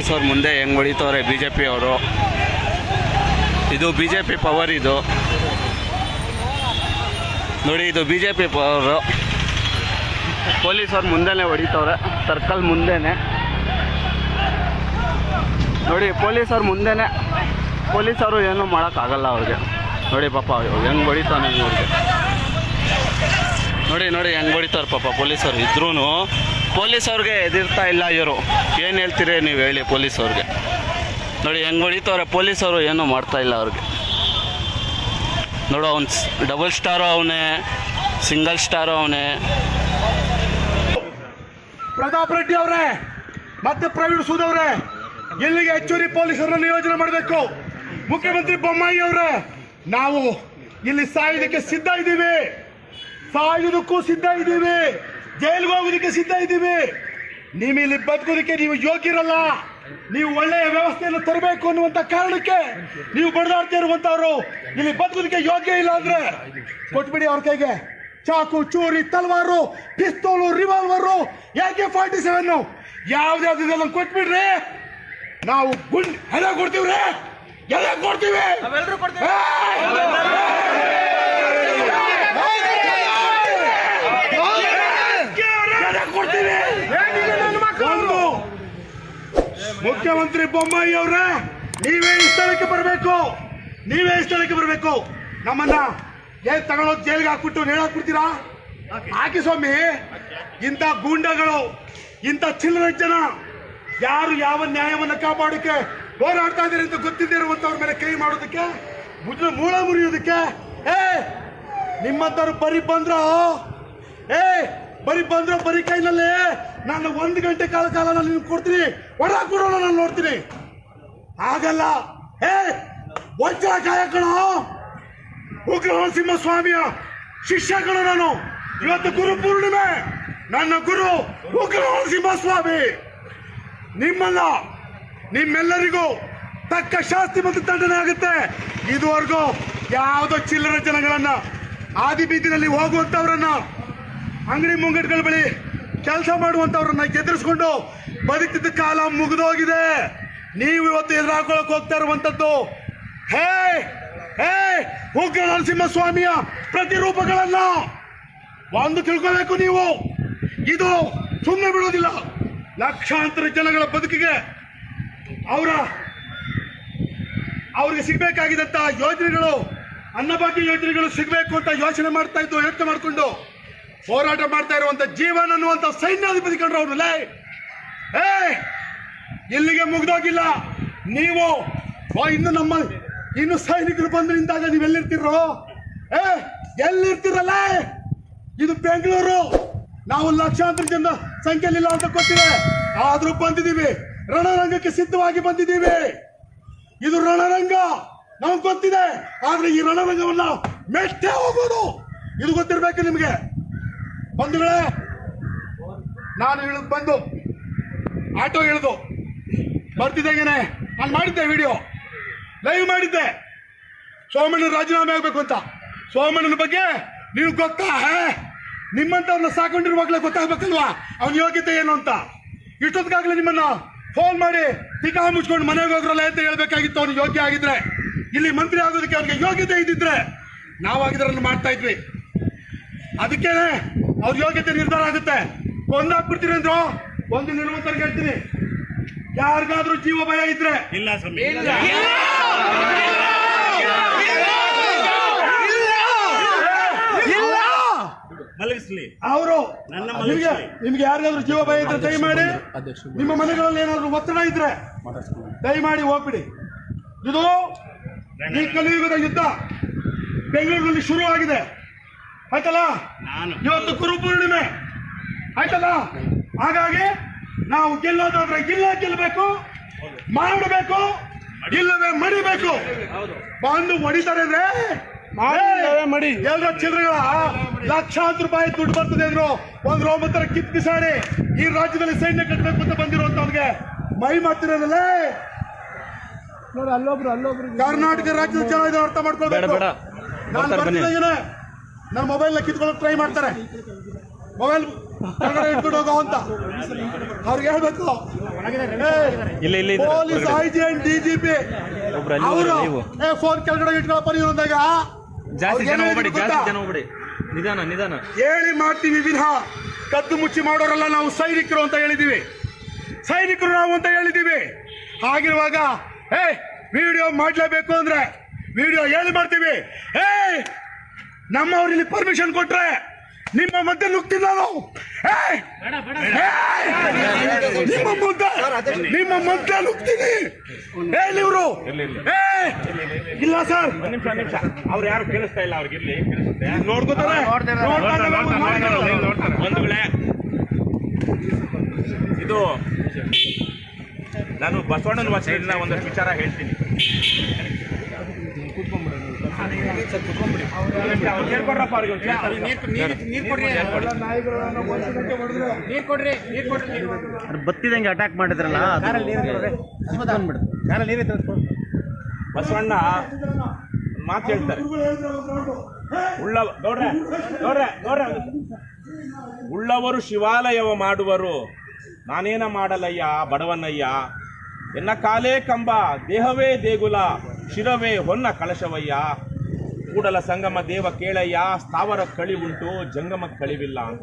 ಪೊಲೀಸವ್ರ ಮುಂದೆ ಹೆಂಗೆ ಹೊಡಿತವ್ರೆ B J P ಅವರು? ಇದು ಬಿ ಜೆ ಪಿ ಪವರ್ ಇದು. ನೋಡಿ, ಇದು ಬಿ ಜೆ ಪಿ ಪವರು. ಪೊಲೀಸವ್ರ ಮುಂದೆನೇ ಹೊಡಿತವ್ರೆ, ಸರ್ಕಲ್ ಮುಂದೆನೆ. ನೋಡಿ, ಪೊಲೀಸವ್ರ ಮುಂದೆನೆ ಪೊಲೀಸರು ಏನೂ ಮಾಡೋಕ್ಕಾಗಲ್ಲ ಅವ್ರಿಗೆ. ನೋಡಿ, ಪಾಪ ಹೆಂಗೆ ಹೊಡಿತಾನೆ ಅವ್ರಿಗೆ ನೋಡಿ ನೋಡಿ, ಹೆಂಗ್ ಹೊಡಿತಾರೆ ಪಾಪ ಪೊಲೀಸರು ಇದ್ರೂ ಪೊಲೀಸವ್ರಿಗೆ ಎದಿರ್ತಾ ಇಲ್ಲ ಇವರು. ಏನು ಹೇಳ್ತೀರಿ ನೀವು ಹೇಳಿ ಪೊಲೀಸ್ ಅವ್ರಿಗೆ. ನೋಡಿ, ಹೆಂಗೆ ಹೊಡಿತವ್ರೆ ಅವರು ಏನೂ ಮಾಡ್ತಾ ಇಲ್ಲ ಅವ್ರಿಗೆ. ನೋಡು, ಅವ್ನು ಡಬಲ್ ಸ್ಟಾರು ಅವನೇ, ಸಿಂಗಲ್ ಸ್ಟಾರು ಅವನೇ. ಪ್ರತಾಪ್ ರೆಡ್ಡಿ ಅವರೇ, ಮತ್ತೆ ಪ್ರವೀಣ್ ಸೂದ್ ಅವರೇ, ಇಲ್ಲಿಗೆ ಹೆಚ್ಚುವರಿ ಪೊಲೀಸರನ್ನು ನಿಯೋಜನೆ ಮಾಡಬೇಕು. ಮುಖ್ಯಮಂತ್ರಿ ಬೊಮ್ಮಾಯಿ ಅವರೇ, ನಾವು ಇಲ್ಲಿ ಸಾಯೋದಕ್ಕೆ ಸಿದ್ಧ ಇದ್ದೀವಿ. ಸಾಯೋದಕ್ಕೂ ಸಿದ್ಧ ಇದ್ದೀವಿ. ಜೈಲಿಗೆ ಹೋಗೋದಕ್ಕೆ ಸಿದ್ಧ ಇದ್ದೀವಿ. ನೀವು ಇಲ್ಲಿ ಬದುಕೋದಕ್ಕೆ ನೀವು ಯೋಗ್ಯರಲ್ಲ. ನೀವು ಒಳ್ಳೆಯ ವ್ಯವಸ್ಥೆಯನ್ನು ತರಬೇಕು ಅನ್ನುವಂತ ಕಾರಣಕ್ಕೆ ನೀವು ಬಡದಾಡ್ತಾ ಇರುವಂತವ್ರು. ಇಲ್ಲಿ ಬದುಕೋದಕ್ಕೆ ಯೋಗ್ಯ ಇಲ್ಲ ಅಂದ್ರೆ ಕೊಟ್ಬಿಡಿ ಅವ್ರ ಕೈಗೆ. ಚಾಕು ಚೂರಿ ತಲವಾರು ಪಿಸ್ತೂಲು ರಿವಾಲ್ವರು ಯಾಕೆ ಫಾರ್ಟಿ ಸೆವೆನ್ ಯಾವ್ದಾವ್ದು ಇದೆಲ್ಲ ಕೊಟ್ಬಿಡ್ರಿ ನಾವು ಗುಂಡ್ ಎಲ್ಲ ಕೊಡ್ತೀವ್ರಿ. ಎಲ್ಲ ಕೊಡ್ತೀವಿ ಎಲ್ಲ ಕೊಡ್ತೀವಿ ಒಂದು ಮುಖ್ಯಮಂತ್ರಿ ಬೊಮ್ಮಾಯಿ ಅವರ, ನೀವೇ ಈ ಸ್ಥಳಕ್ಕೆ ಬರಬೇಕು. ನೀವೇ ಈ ಸ್ಥಳಕ್ಕೆ ಬರಬೇಕು. ನಮ್ಮನ್ನ ಏನ್ ತಗೊಂಡೋಗಿ ಜೈಲಿಗೆ ಹಾಕ್ಬಿಟ್ಟು ನೇಳಾಕ್ಬಿಡ್ತೀರಾ ಹಾಕಿ ಸ್ವಾಮಿ. ಇಂಥ ಗೂಂಡಗಳು, ಇಂಥ ಚಿಲ್ಲರ ಜನ ಯಾರು ಯಾವ ನ್ಯಾಯವನ್ನು ಕಾಪಾಡಕ್ಕೆ ಹೋರಾಡ್ತಾ ಇದ್ದಾರೆ ಅಂತ ಗೊತ್ತಿದ್ದೇ ಇರುವಂತವ್ರ ಮೇಲೆ ಕೈ ಮಾಡೋದಕ್ಕೆ ಮುದ್ದ ಮೂಳ ಮುರಿಯೋದಕ್ಕೆ, ಏ ನಿಮ್ಮಂತವ್ರು ಬರೀ ಬಂದ್ರ, ಏ ಬರೀ ಬಂದ್ರೆ ಬರೀ ಕೈನಲ್ಲಿ ನಾನು ಒಂದು ಗಂಟೆ ಕಾಲ ಕಾಲ ನಾನು ನಿಮ್ಗೆ ಕೊಡ್ತೀನಿ. ಒಡ ಕೊಡೋಣ ನಾನು ನೋಡ್ತೀನಿ. ಆಗಲ್ಲ ಏ ವಜ್ರ ಕಾಯಕಣ ಉಗ್ರ ನರಸಿಂಹ ಸ್ವಾಮಿಯ ಶಿಷ್ಯ ನಾನು. ಇವತ್ತು ಗುರು ಪೂರ್ಣಿಮೆ. ನನ್ನ ಗುರು ಉಗ್ರ ನರಸಿಂಹ ಸ್ವಾಮಿ ನಿಮ್ಮಲ್ಲ, ನಿಮ್ಮೆಲ್ಲರಿಗೂ ತಕ್ಕ ಶಾಸ್ತಿ ಮತ್ತು ದಂಡನೆ ಆಗುತ್ತೆ. ಇದುವರೆಗೂ ಯಾವುದೋ ಚಿಲ್ಲರ ಜನಗಳನ್ನ ಆದಿ ಬೀದಿನಲ್ಲಿ ಹೋಗುವಂತವ್ರನ್ನ ಅಂಗಡಿ ಮುಂಗಟ್ಗಳ ಬಳಿ ಕೆಲಸ ಮಾಡುವಂತವ್ರನ್ನ ಎದುರಿಸ್ಕೊಂಡು ಬದುಕಿದ್ದ ಕಾಲ ಮುಗಿದೋಗಿದೆ. ನೀವು ಇವತ್ತು ಎದುರಾಕೊಳ್ಳೋಕೆ ಹೋಗ್ತಾ ಇರುವಂತದ್ದು, ಹೇ ಹೇ, ಉಗ್ರ ನರಸಿಂಹಸ್ವಾಮಿಯ ಪ್ರತಿರೂಪಗಳನ್ನ ಒಂದು ತಿಳ್ಕೋಬೇಕು ನೀವು. ಇದು ಸುಮ್ಮನೆ ಬಿಡೋದಿಲ್ಲ. ಲಕ್ಷಾಂತರ ಜನಗಳ ಬದುಕಿಗೆ ಅವರ, ಅವ್ರಿಗೆ ಸಿಗ್ಬೇಕಾಗಿದ್ದಂತ ಯೋಜನೆಗಳು, ಅನ್ನಭಾಗ್ಯ ಯೋಜನೆಗಳು ಸಿಗಬೇಕು ಅಂತ ಯೋಚನೆ ಮಾಡ್ತಾ ಇದ್ದು ಯೋಚನೆ ಮಾಡಿಕೊಂಡು ಹೋರಾಟ ಮಾಡ್ತಾ ಇರುವಂತ ಜೀವನ ಅನ್ನುವಂತ ಸೈನ್ಯಾಧಿಪತಿ ಕಂಡ್ರು ಅವ್ರಲ್ಲ ಏ! ಇಲ್ಲಿಗೆ ಮುಗ್ದೋಗಿಲ್ಲ. ನೀವು ಇನ್ನು ನಮ್ಮ, ಇನ್ನು ಸೈನಿಕರು ಬಂದು ನಿಂತಾಗ ನೀವು ಎಲ್ಲಿರ್ತಿರೋ? ಏ ಎಲ್ಲಿರ್ತಿರಲ್ಲ ಇದು ಬೆಂಗಳೂರು. ನಾವು ಲಕ್ಷಾಂತರ ಜನ ಸಂಖ್ಯೆಯಲ್ಲಿಲ್ಲ ಅಂತ ಗೊತ್ತಿದೆ ಆದ್ರೂ ಬಂದಿದ್ದೀವಿ. ರಣರಂಗಕ್ಕೆ ಸಿದ್ಧವಾಗಿ ಬಂದಿದ್ದೀವಿ. ಇದು ರಣರಂಗ. ನಮ್ಗೆ ಗೊತ್ತಿದೆ. ಆದ್ರೆ ಈ ರಣರಂಗವನ್ನ ಮೆಟ್ಟೆ ಹೋಗೋದು. ಇದು ಗೊತ್ತಿರ್ಬೇಕು ನಿಮಗೆ. ಬಂಧುಗಳೇ, ನಾನು ಇಳಿದು ಬಂದು, ಆಟೋ ಇಳಿದು ಬರ್ತಿದ್ದಾಗೇನೆ ನಾನು ಮಾಡಿದ್ದೆ ವಿಡಿಯೋ ಲೈವ್ ಮಾಡಿದ್ದೆ. ಸೋಮಣ್ಣ ರಾಜೀನಾಮೆ ಆಗಬೇಕು ಅಂತ. ಸೋಮಣ್ಣನ ಬಗ್ಗೆ ನೀವು ಗೊತ್ತಾ, ಹೇ? ನಿಮ್ಮಂತವ್ರನ್ನ ಸಾಕೊಂಡಿರುವಾಗಲೇ ಗೊತ್ತಾಗ್ಬೇಕಲ್ವಾ? ಅವನ ಯೋಗ್ಯತೆ ಏನು ಅಂತ? ಇಷ್ಟೊತ್ತಿಗಾಗಲೇ ನಿಮ್ಮನ್ನ ಫೋನ್ ಮಾಡಿ ಟಿಕಾ ಮುಚ್ಕೊಂಡು ಮನೆಗೆ ಹೋಗ್ರಲ್ಲ ಅಂತ ಹೇಳ್ಬೇಕಾಗಿತ್ತು ಅವ್ನು ಯೋಗ್ಯ ಆಗಿದ್ರೆ. ಇಲ್ಲಿ ಮಂತ್ರಿ ಆಗೋದಕ್ಕೆ ಅವ್ರಿಗೆ ಯೋಗ್ಯತೆ ಇದ್ದಿದ್ರೆ ನಾವು ಅದನ್ನ ಮಾಡ್ತಾ ಇದ್ವಿ. ಅದಕ್ಕೇನೆ ಅವ್ರ ಯೋಗ್ಯತೆ ನಿರ್ಧಾರ ಆಗುತ್ತೆ. ಕೊಂದಾಕ್ಬಿಡ್ತೀರಿ ಅಂದ್ರು ಒಂದು ನಿಲುವಂತರಿಗೆ ಹೇಳ್ತೀನಿ. ಯಾರಿಗಾದ್ರೂ ಜೀವ ಭಯ ಇದ್ರೆ ಇಲ್ಲ ಸ್ವಾಮಿ. ಮಲಗಿಸ್ಲಿ. ಅವರು ನನ್ನ ನಿಮಗೆ. ನಿಮ್ಗೆ ಯಾರಿಗಾದ್ರೂ ಜೀವ ಭಯ ಇದ್ರೆ ದಯಮಾಡಿ ನಿಮ್ಮ ಮನೆಗಳಲ್ಲಿ ಏನಾದ್ರೂ ಒತ್ತಡ ಇದ್ರೆ ದಯಮಾಡಿ ಹೋಗ್ಬಿಡಿ. ಇದು ಈ ಕಲಿಯುಗದ ಯುದ್ಧ. ಬೆಂಗಳೂರಿನಲ್ಲಿ ಶುರು ಆಗಿದೆ ಆಯ್ತಲ್ಲ? ನಾನು. ಇವತ್ತು ಗುರು ಪೂರ್ಣಿಮೆ ಆಯ್ತಲ್ಲ? ಹಾಗಾಗಿ ನಾವು ಗೆಲ್ಲೋದಾದ್ರೆ ಇಲ್ಲ ಗೆಲ್ಲಬೇಕು ಮಾಡಬೇಕು ಇಲ್ಲವೇ ಮಡಿಬೇಕು. ಬಂದು ಮಡಿತಾರೆ ಅಂದ್ರೆ ಮಡಿ. ಎಲ್ಲ ಚಿಲ್ಲರೆಗಳ ಲಕ್ಷಾಂತರ ರೂಪಾಯಿ ದುಡ್ಡು ಬರ್ತದೆ ಅಂದ್ರು ಒಂದು ರೋಮತ್ತರ ಕಿತ್ ಬಿಸಾಡಿ ಈ ರಾಜ್ಯದಲ್ಲಿ ಸೈನ್ಯ ಕಟ್ಟಬೇಕು ಅಂತ ಬಂದಿರುವಂತವ್ರಿಗೆ ಮೈ ಮಾಡ್ತಿರೋದಲ್ಲೇ ನೋಡಿ ಅಲ್ಲೊಬ್ರು ಅಲ್ಲೊಬ್ರು ಕರ್ನಾಟಕ ರಾಜ್ಯದ ಜನ ಇದು ಅರ್ಥ ಮಾಡ್ಕೊಳ್ಬೇಕು. ಬೇಡ, ಬೇಡ. ನಾನು ಬರ್ತಿದ್ದೇನೆ ನನ್ನ ಮೊಬೈಲ್ ಕಿತ್ಕೊಳ್ಳೋಕೆ ಟ್ರೈ ಮಾಡ್ತಾರೆ. ಮೊಬೈಲ್ ಇಟ್ಬಿಟ್ಟು ಹೋಗೋ ಅಂತ. ಅವ್ರಿಗೆ ಹೇಳ್ಬೇಕು. ಇಲ್ಲ ಇಲ್ಲ police I G and D G P ಅವರು ಫೋನ್ ಕೆಳಗಡೆ ಇಟ್ಕೊಳಪ್ಪ ನೀವು ಅಂದಾಗ. ಜಾಸ್ತಿ ಜನ ಹೋಗ್ಬೇಡಿ ಜಾಸ್ತಿ ಜನ ಹೋಗ್ಬೇಡಿ. ನಿಧಾನ ನಿಧಾನ. ಹೇಳಿ ಮಾಡ್ತೀವಿ ವಿನಃ. ಕದ್ದು ಮುಚ್ಚಿ ಮಾಡೋರಲ್ಲ ನಾವು ಸೈನಿಕರು ಅಂತ ಹೇಳಿದೀವಿ. ಸೈನಿಕರು ನಾವು ಅಂತ ಹೇಳಿದೀವಿ. ಹಾಗಿರುವಾಗ ಏ ವಿಡಿಯೋ ಮಾಡ್ಲೇಬೇಕು ಅಂದ್ರೆ ವಿಡಿಯೋ ಹೇಳಿ ಮಾಡ್ತೀವಿ. ಏ ನಮ್ಮವ್ರು ಇಲ್ಲಿ ಪರ್ಮಿಷನ್ ಕೊಟ್ರೆ ನಿಮ್ಮ ಮಧ್ಯೆ ನುಗ್ತಿಲ್ಲ ನಾವು! ನಿಮ್ಮ ಮುದ್ದೆ ನಿಮ್ಮ ಮಧ್ಯೆ ನುಗ್ತೀನಿ. ಹೇಳಿ ಇವರು? ಏ ಇಲ್ಲ ಸರ್. ನಿಮಿಷ ನಿಮಿಷ. ಅವ್ರು ಯಾರು ಕೇಳಿಸ್ತಾ ಇಲ್ಲ ಅವ್ರಿಗೆ ಇಲ್ಲಿ. ಕೇಳಿಸುತ್ತೆ ನೋಡ್ಕೋತಾರೆ. ನೋಡ್ತಾರೆ, ನೋಡ್ತಾರೆ. ಒಂದು ವೇಳೆ ಇದು ನಾನು ಬಸವಣ್ಣನ ವಚನದಿಂದ ಒಂದಷ್ಟು ವಿಚಾರ ಹೇಳ್ತೀನಿ ಅವ್ರು ಹೇಳ್ಕೊಡ್ರಪ್ಪ ಅವ್ರಿಗೆ ಒಂದ್ ಚೂರು. ಬತ್ತಿದಂಗೆ ಅಟ್ಯಾಕ್ ಮಾಡಿದ್ರಲ್ಲ ಬಸವಣ್ಣ ಮಾತು ಹೇಳ್ತಾರೆ. ಉಳ್ಳ, ಗೌಡ್ರೆ ಗೌಡ್ರೆ ಗೌಡ್ರೆ. ಉಳ್ಳವರು ಶಿವಾಲಯವ ಮಾಡುವರು. ನಾನೇನ ಮಾಡಲಯ್ಯ, ಬಡವನಯ್ಯ? ಎನ್ನ ಕಾಲೇ ಕಂಬ, ದೇಹವೇ ದೇಗುಲ, ಶಿರವೇ ಹೊನ್ನ ಕಳಶವಯ್ಯ? ಕೂಡಲ ಸಂಗಮ ದೇವ ಕೇಳಯ್ಯ ಸ್ಥಾವರ ಕಳಿ ಉಂಟು ಜಂಗಮ ಕಳಿವಿಲ್ಲ ಅಂತ.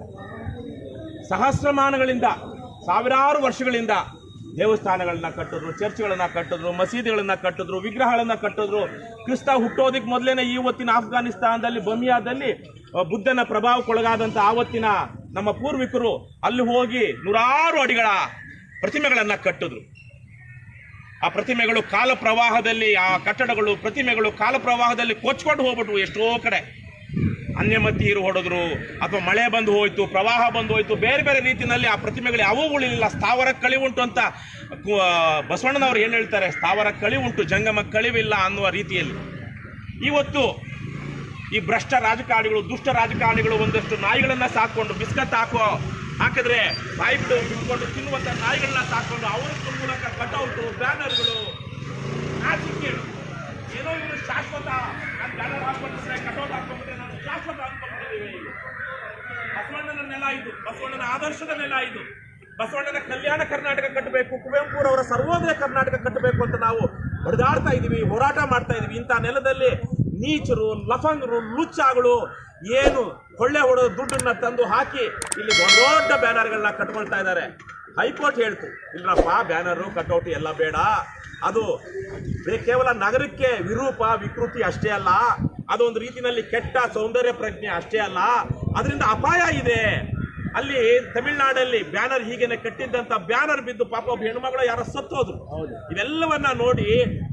ಸಹಸ್ರಮಾನಗಳಿಂದ, ಸಾವಿರಾರು ವರ್ಷಗಳಿಂದ ದೇವಸ್ಥಾನಗಳನ್ನ ಕಟ್ಟಿದ್ರು, ಚರ್ಚ್ಗಳನ್ನ ಕಟ್ಟಿದ್ರು, ಮಸೀದಿಗಳನ್ನ ಕಟ್ಟಿದ್ರು, ವಿಗ್ರಹಗಳನ್ನ ಕಟ್ಟಿದ್ರು. ಕ್ರಿಸ್ತ ಹುಟ್ಟೋದಕ್ಕೆ ಮೊದಲೇನೆ ಇವತ್ತಿನ ಆಫ್ಘಾನಿಸ್ತಾನದಲ್ಲಿ, ಬಮಿಯಾದಲ್ಲಿ ಬುದ್ಧನ ಪ್ರಭಾವಕ್ಕೊಳಗಾದಂಥ ಆವತ್ತಿನ ನಮ್ಮ ಪೂರ್ವಿಕರು ಅಲ್ಲಿ ಹೋಗಿ ನೂರಾರು ಅಡಿಗಳ ಪ್ರತಿಮೆಗಳನ್ನು ಕಟ್ಟಿದ್ರು. ಆ ಪ್ರತಿಮೆಗಳು ಕಾಲ ಪ್ರವಾಹದಲ್ಲಿ ಆ ಕಟ್ಟಡಗಳು, ಪ್ರತಿಮೆಗಳು ಕಾಲ ಪ್ರವಾಹದಲ್ಲಿ ಕೊಚ್ಕೊಂಡು ಹೋಗ್ಬಿಟ್ವು ಎಷ್ಟೋ ಕಡೆ. ಅನ್ಯಮತಿ ಇರು ಹೊಡೆದ್ರು, ಅಥವಾ ಮಳೆ ಬಂದು ಹೋಯ್ತು, ಪ್ರವಾಹ ಬಂದು ಹೋಯ್ತು, ಬೇರೆ ಬೇರೆ ರೀತಿಯಲ್ಲಿ ಆ ಪ್ರತಿಮೆಗಳು ಯಾವೂ ಉಳಿಲಿಲ್ಲ. ಸ್ಥಾವರ ಕಳಿ ಉಂಟು ಅಂತ ಬಸವಣ್ಣನವರು ಏನು ಹೇಳ್ತಾರೆ? ಸ್ಥಾವರ ಕಳಿ ಉಂಟು, ಜಂಗಮ ಕಳಿವಿಲ್ಲ ಅನ್ನುವ ರೀತಿಯಲ್ಲಿ. ಇವತ್ತು ಈ ಭ್ರಷ್ಟ ರಾಜಕಾರಣಿಗಳು, ದುಷ್ಟ ರಾಜಕಾರಣಿಗಳು ಒಂದಷ್ಟು ನಾಯಿಗಳನ್ನು ಸಾಕೊಂಡು ಬಿಸ್ಕತ್ ಹಾಕೋ ಹಾಕಿದ್ರೆ ಬಾಯಿ ಬಿಡು ಬಿಟ್ಕೊಂಡು ತಿನ್ನುವಂತ ನಾಯಿಗಳನ್ನ ಸಾಕೊಂಡು ಅವರ ಮೂಲಕ ಕಟೌಟು ಬ್ಯಾನರ್ಗಳು ಕೇಳು ಏನೋ? ಇವರು ಶಾಶ್ವತ ನಾನು ಬ್ಯಾನರ್ ಹಾಕೊಂಡ್ರೆ ಕಟೌಟ್ ಹಾಕೊಂಡ್ರೆ ನಾನು ಶಾಶ್ವತ ಅನ್ಕೊಂಡಿದ್ದೇವೆ ಬಸವಣ್ಣನ ನೆಲ ಇದು, ಬಸವಣ್ಣನ ಆದರ್ಶದ ನೆಲ ಇದು. ಬಸವಣ್ಣನ ಕಲ್ಯಾಣ ಕರ್ನಾಟಕ ಕಟ್ಟಬೇಕು, ಕುವೆಂಪುರವರ ಸರ್ವೋದಯ ಕರ್ನಾಟಕ ಕಟ್ಟಬೇಕು ಅಂತ ನಾವು ಹೊಡೆದಾಡ್ತಾ ಇದೀವಿ, ಹೋರಾಟ ಮಾಡ್ತಾ ಇದೀವಿ ಇಂಥ ನೆಲದಲ್ಲಿ. ನೀಚರು, ಲಫಂಗರು, ಲುಚ್ಚಾಗಳು ಏನು ಕೊಳ್ಳೆ ಹೊಡೆದ ದುಡ್ಡನ್ನ ತಂದು ಹಾಕಿ ಇಲ್ಲಿ ದೊಡ್ಡ ದೊಡ್ಡ ಬ್ಯಾನರ್ಗಳನ್ನ ಕಟ್ಕೊಳ್ತಾ ಇದ್ದಾರೆ. ಹೈಕೋರ್ಟ್ ಹೇಳ್ತು, ಇಲ್ಲಪ್ಪ, ಬ್ಯಾನರು, ಕಟೌಟ್ ಎಲ್ಲ ಬೇಡ. ಅದು ಕೇವಲ ನಗರಕ್ಕೆ ವಿರೂಪ, ವಿಕೃತಿ ಅಷ್ಟೇ ಅಲ್ಲ. ಅದೊಂದು ರೀತಿಯಲ್ಲಿ ಕೆಟ್ಟ ಸೌಂದರ್ಯ ಪ್ರಜ್ಞೆ ಅಷ್ಟೇ ಅಲ್ಲ. ಅದರಿಂದ ಅಪಾಯ ಇದೆ. ಅಲ್ಲಿ ತಮಿಳುನಾಡಲ್ಲಿ ಬ್ಯಾನರ್ ಹೀಗೇನೆ ಕಟ್ಟಿದ್ದಂತ ಬ್ಯಾನರ್ ಬಿದ್ದು ಪಾಪ ಒಬ್ಬ ಹೆಣ್ಮಗಳು ಯಾರೋ ಸತ್ತೋದ್ರು. ಇವೆಲ್ಲವನ್ನ ನೋಡಿ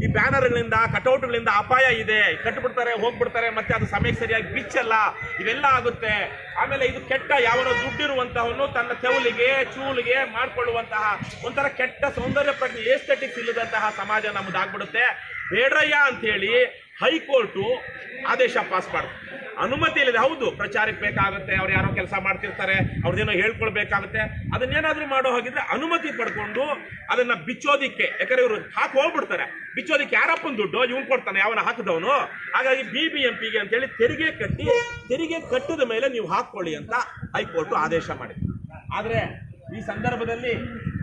ಈ ಬ್ಯಾನರ್ಗಳಿಂದ ಕಟೌಟ್ಗಳಿಂದ ಅಪಾಯ ಇದೆ. ಕಟ್ಬಿಡ್ತಾರೆ ಹೋಗ್ಬಿಡ್ತಾರೆ ಮತ್ತೆ ಅದು ಸಮಯಕ್ಕೆ ಸರಿಯಾಗಿ ಬಿಚ್ಚಲ್ಲ. ಇವೆಲ್ಲ ಆಗುತ್ತೆ. ಆಮೇಲೆ ಇದು ಕೆಟ್ಟ ಯಾವನೋ ದುಡ್ಡಿರುವಂತಹವನು ತನ್ನ ತೆವಲಿಗೆ ಚೂಲಿಗೆ ಮಾಡ್ಕೊಳ್ಳುವಂತಹ ಒಂಥರ ಕೆಟ್ಟ ಸೌಂದರ್ಯ ಪ್ರಜ್ಞೆ ಏಸ್ತೆಟಿಕ್ಸ್ ಇಲ್ಲದಂತಹ ಸಮಾಜ ನಮ್ಮದಾಗ್ಬಿಡುತ್ತೆ ಬೇಡ್ರಯ್ಯ ಅಂತ ಹೇಳಿ ಹೈಕೋರ್ಟು ಆದೇಶ ಪಾಸ್ ಮಾಡ್ತಾರೆ ಅನುಮತಿ ಇಲ್ಲದೆ, ಹೌದು, ಪ್ರಚಾರಕ್ಕೆ ಬೇಕಾಗುತ್ತೆ, ಅವ್ರು ಯಾರೋ ಕೆಲಸ ಮಾಡ್ತಿರ್ತಾರೆ, ಅವ್ರದ್ದೇನೋ ಹೇಳ್ಕೊಳ್ಬೇಕಾಗುತ್ತೆ. ಅದನ್ನೇನಾದ್ರೂ ಮಾಡೋ ಹಾಗಿದ್ರೆ ಅನುಮತಿ ಪಡ್ಕೊಂಡು ಅದನ್ನ ಬಿಚ್ಚೋದಿಕ್ಕೆ, ಯಾಕಂದ್ರೆ ಇವರು ಹಾಕಿ ಹೋಗ್ಬಿಡ್ತಾರೆ. ಬಿಚ್ಚೋದಿಕ್ಕೆ ಯಾರಪ್ಪನ ದುಡ್ಡು? ಇವ್ನು ಕೊಡ್ತಾನೆ, ಯಾವನ ಹಾಕಿದವನು? ಹಾಗಾಗಿ ಬಿ ಬಿ ಎಂ ಪಿಗೆ ಅಂತೇಳಿ ತೆರಿಗೆ ಕಟ್ಟಿ, ತೆರಿಗೆ ಕಟ್ಟಿದ ಮೇಲೆ ನೀವು ಹಾಕೊಳ್ಳಿ ಅಂತ ಹೈಕೋರ್ಟ್ ಆದೇಶ ಮಾಡಿದೆ ಆದ್ರೆ ಈ ಸಂದರ್ಭದಲ್ಲಿ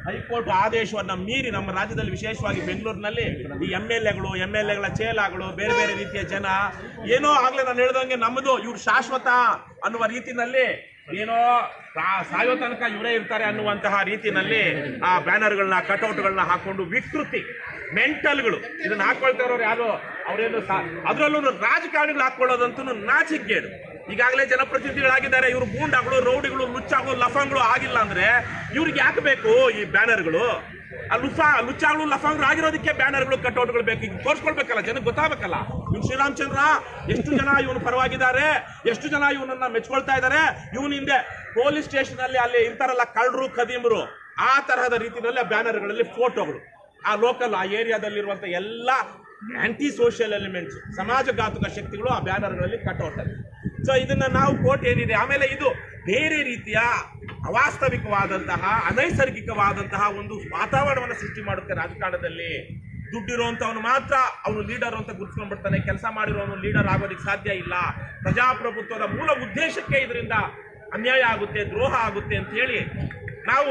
ಹೈಕೋರ್ಟ್ ಆದೇಶವನ್ನು ಮೀರಿ ನಮ್ಮ ರಾಜ್ಯದಲ್ಲಿ ವಿಶೇಷವಾಗಿ ಬೆಂಗಳೂರಿನಲ್ಲಿ ಈ ಎಂ ಎಲ್ ಎಗಳು ಎಂ ಎಲ್ ಎಗಳ ಚೇಲಾಗಳು, ಬೇರೆ ಬೇರೆ ರೀತಿಯ ಜನ ಏನೋ ಆಗಲೇ ನಾನು ಹೇಳ್ದಂಗೆ ನಮ್ಮದು, ಇವ್ರು ಶಾಶ್ವತ ಅನ್ನುವ ರೀತಿನಲ್ಲಿ ಏನೋ ಸಾಯೋ ತನಕ ಇವರೇ ಇರ್ತಾರೆ ಅನ್ನುವಂತಹ ರೀತಿಯಲ್ಲಿ ಆ ಬ್ಯಾನರ್ಗಳನ್ನ, ಕಟೌಟ್ಗಳನ್ನ ಹಾಕೊಂಡು ವಿಕೃತಿ, ಮೆಂಟಲ್ಗಳು. ಇದನ್ನ ಹಾಕೊಳ್ತಾ ಇರೋರು ಯಾರು? ಅವರೇನು ಅದರಲ್ಲೂ ರಾಜಕಾರಣಿಗಳು ಹಾಕೊಳ್ಳೋದಂತೂ ನಾಚಿಕೆಗೇಡು ಈಗಾಗಲೇ ಜನಪ್ರತಿನಿಧಿಗಳಾಗಿದ್ದಾರೆ, ಇವರು ಗೂಂಡಾಗಳು ರೌಡಿಗಳು ಲುಚ್ಚಾಗಳು ಲಫಾಂಗ್ಗಳು ಆಗಿಲ್ಲ ಅಂದ್ರೆ ಇವ್ರಿಗೆ ಯಾಕೆ ಬೇಕು ಈ ಬ್ಯಾನರ್ಗಳು? ಆ ಲುಫಾ ಲುಚ್ಚಾಗಳು ಲಫಂಗ್ರು ಆಗಿರೋದಕ್ಕೆ ಬ್ಯಾನರ್ಗಳು, ಕಟೌಟ್ಗಳು ಬೇಕು. ಈಗ ತೋರಿಸ್ಕೊಳ್ಬೇಕಲ್ಲ, ಜನಕ್ಕೆ ಗೊತ್ತಾಗಬೇಕಲ್ಲ. ಇವ್ನು ಶ್ರೀರಾಮಚಂದ್ರ, ಎಷ್ಟು ಜನ ಇವನು ಪರವಾಗಿದ್ದಾರೆ, ಎಷ್ಟು ಜನ ಇವನನ್ನ ಮೆಚ್ಕೊಳ್ತಾ ಇದ್ದಾರೆ? ಇವನ ಹಿಂದೆ ಪೊಲೀಸ್ ಸ್ಟೇಷನ್ ಅಲ್ಲಿ ಅಲ್ಲಿ ಇರ್ತಾರಲ್ಲ ಕಳ್ಳರು ಕದೀಮರು ಆ ತರಹದ ರೀತಿಯಲ್ಲಿ ಬ್ಯಾನರ್ಗಳಲ್ಲಿ ಫೋಟೋಗಳು. ಆ ಲೋಕಲ್ ಆ ಏರಿಯಾದಲ್ಲಿರುವಂತ ಎಲ್ಲ ಆಂಟಿ ಸೋಷಿಯಲ್ ಎಲಿಮೆಂಟ್ಸ್ ಸಮಾಜಘಾತುಕ ಶಕ್ತಿಗಳು ಆ ಬ್ಯಾನರ್ಗಳಲ್ಲಿ ಕಟ್ಔಟ್ ಸೊ ಇದನ್ನ ನಾವು ಕೋರ್ಟ್ ಏನಿದೆ? ಆಮೇಲೆ ಇದು ಬೇರೆ ರೀತಿಯ ಅವಾಸ್ತವಿಕವಾದಂತಹ, ಅನೈಸರ್ಗಿಕವಾದಂತಹ ಒಂದು ವಾತಾವರಣವನ್ನು ಸೃಷ್ಟಿ ಮಾಡುತ್ತೆ ರಾಜಕಾರಣದಲ್ಲಿ. ದುಡ್ಡಿರುವಂತವನು ಮಾತ್ರ ಅವನು ಲೀಡರ್ ಅಂತ ಗುರುತಿಸ್ಕೊಂಡ್ಬಿಡ್ತಾನೆ. ಕೆಲಸ ಮಾಡಿರೋನು ಲೀಡರ್ ಆಗೋದಕ್ಕೆ ಸಾಧ್ಯ ಇಲ್ಲ. ಪ್ರಜಾಪ್ರಭುತ್ವದ ಮೂಲ ಉದ್ದೇಶಕ್ಕೆ ಇದರಿಂದ ಅನ್ಯಾಯ ಆಗುತ್ತೆ, ದ್ರೋಹ ಆಗುತ್ತೆ ಅಂತ ಹೇಳಿ ನಾವು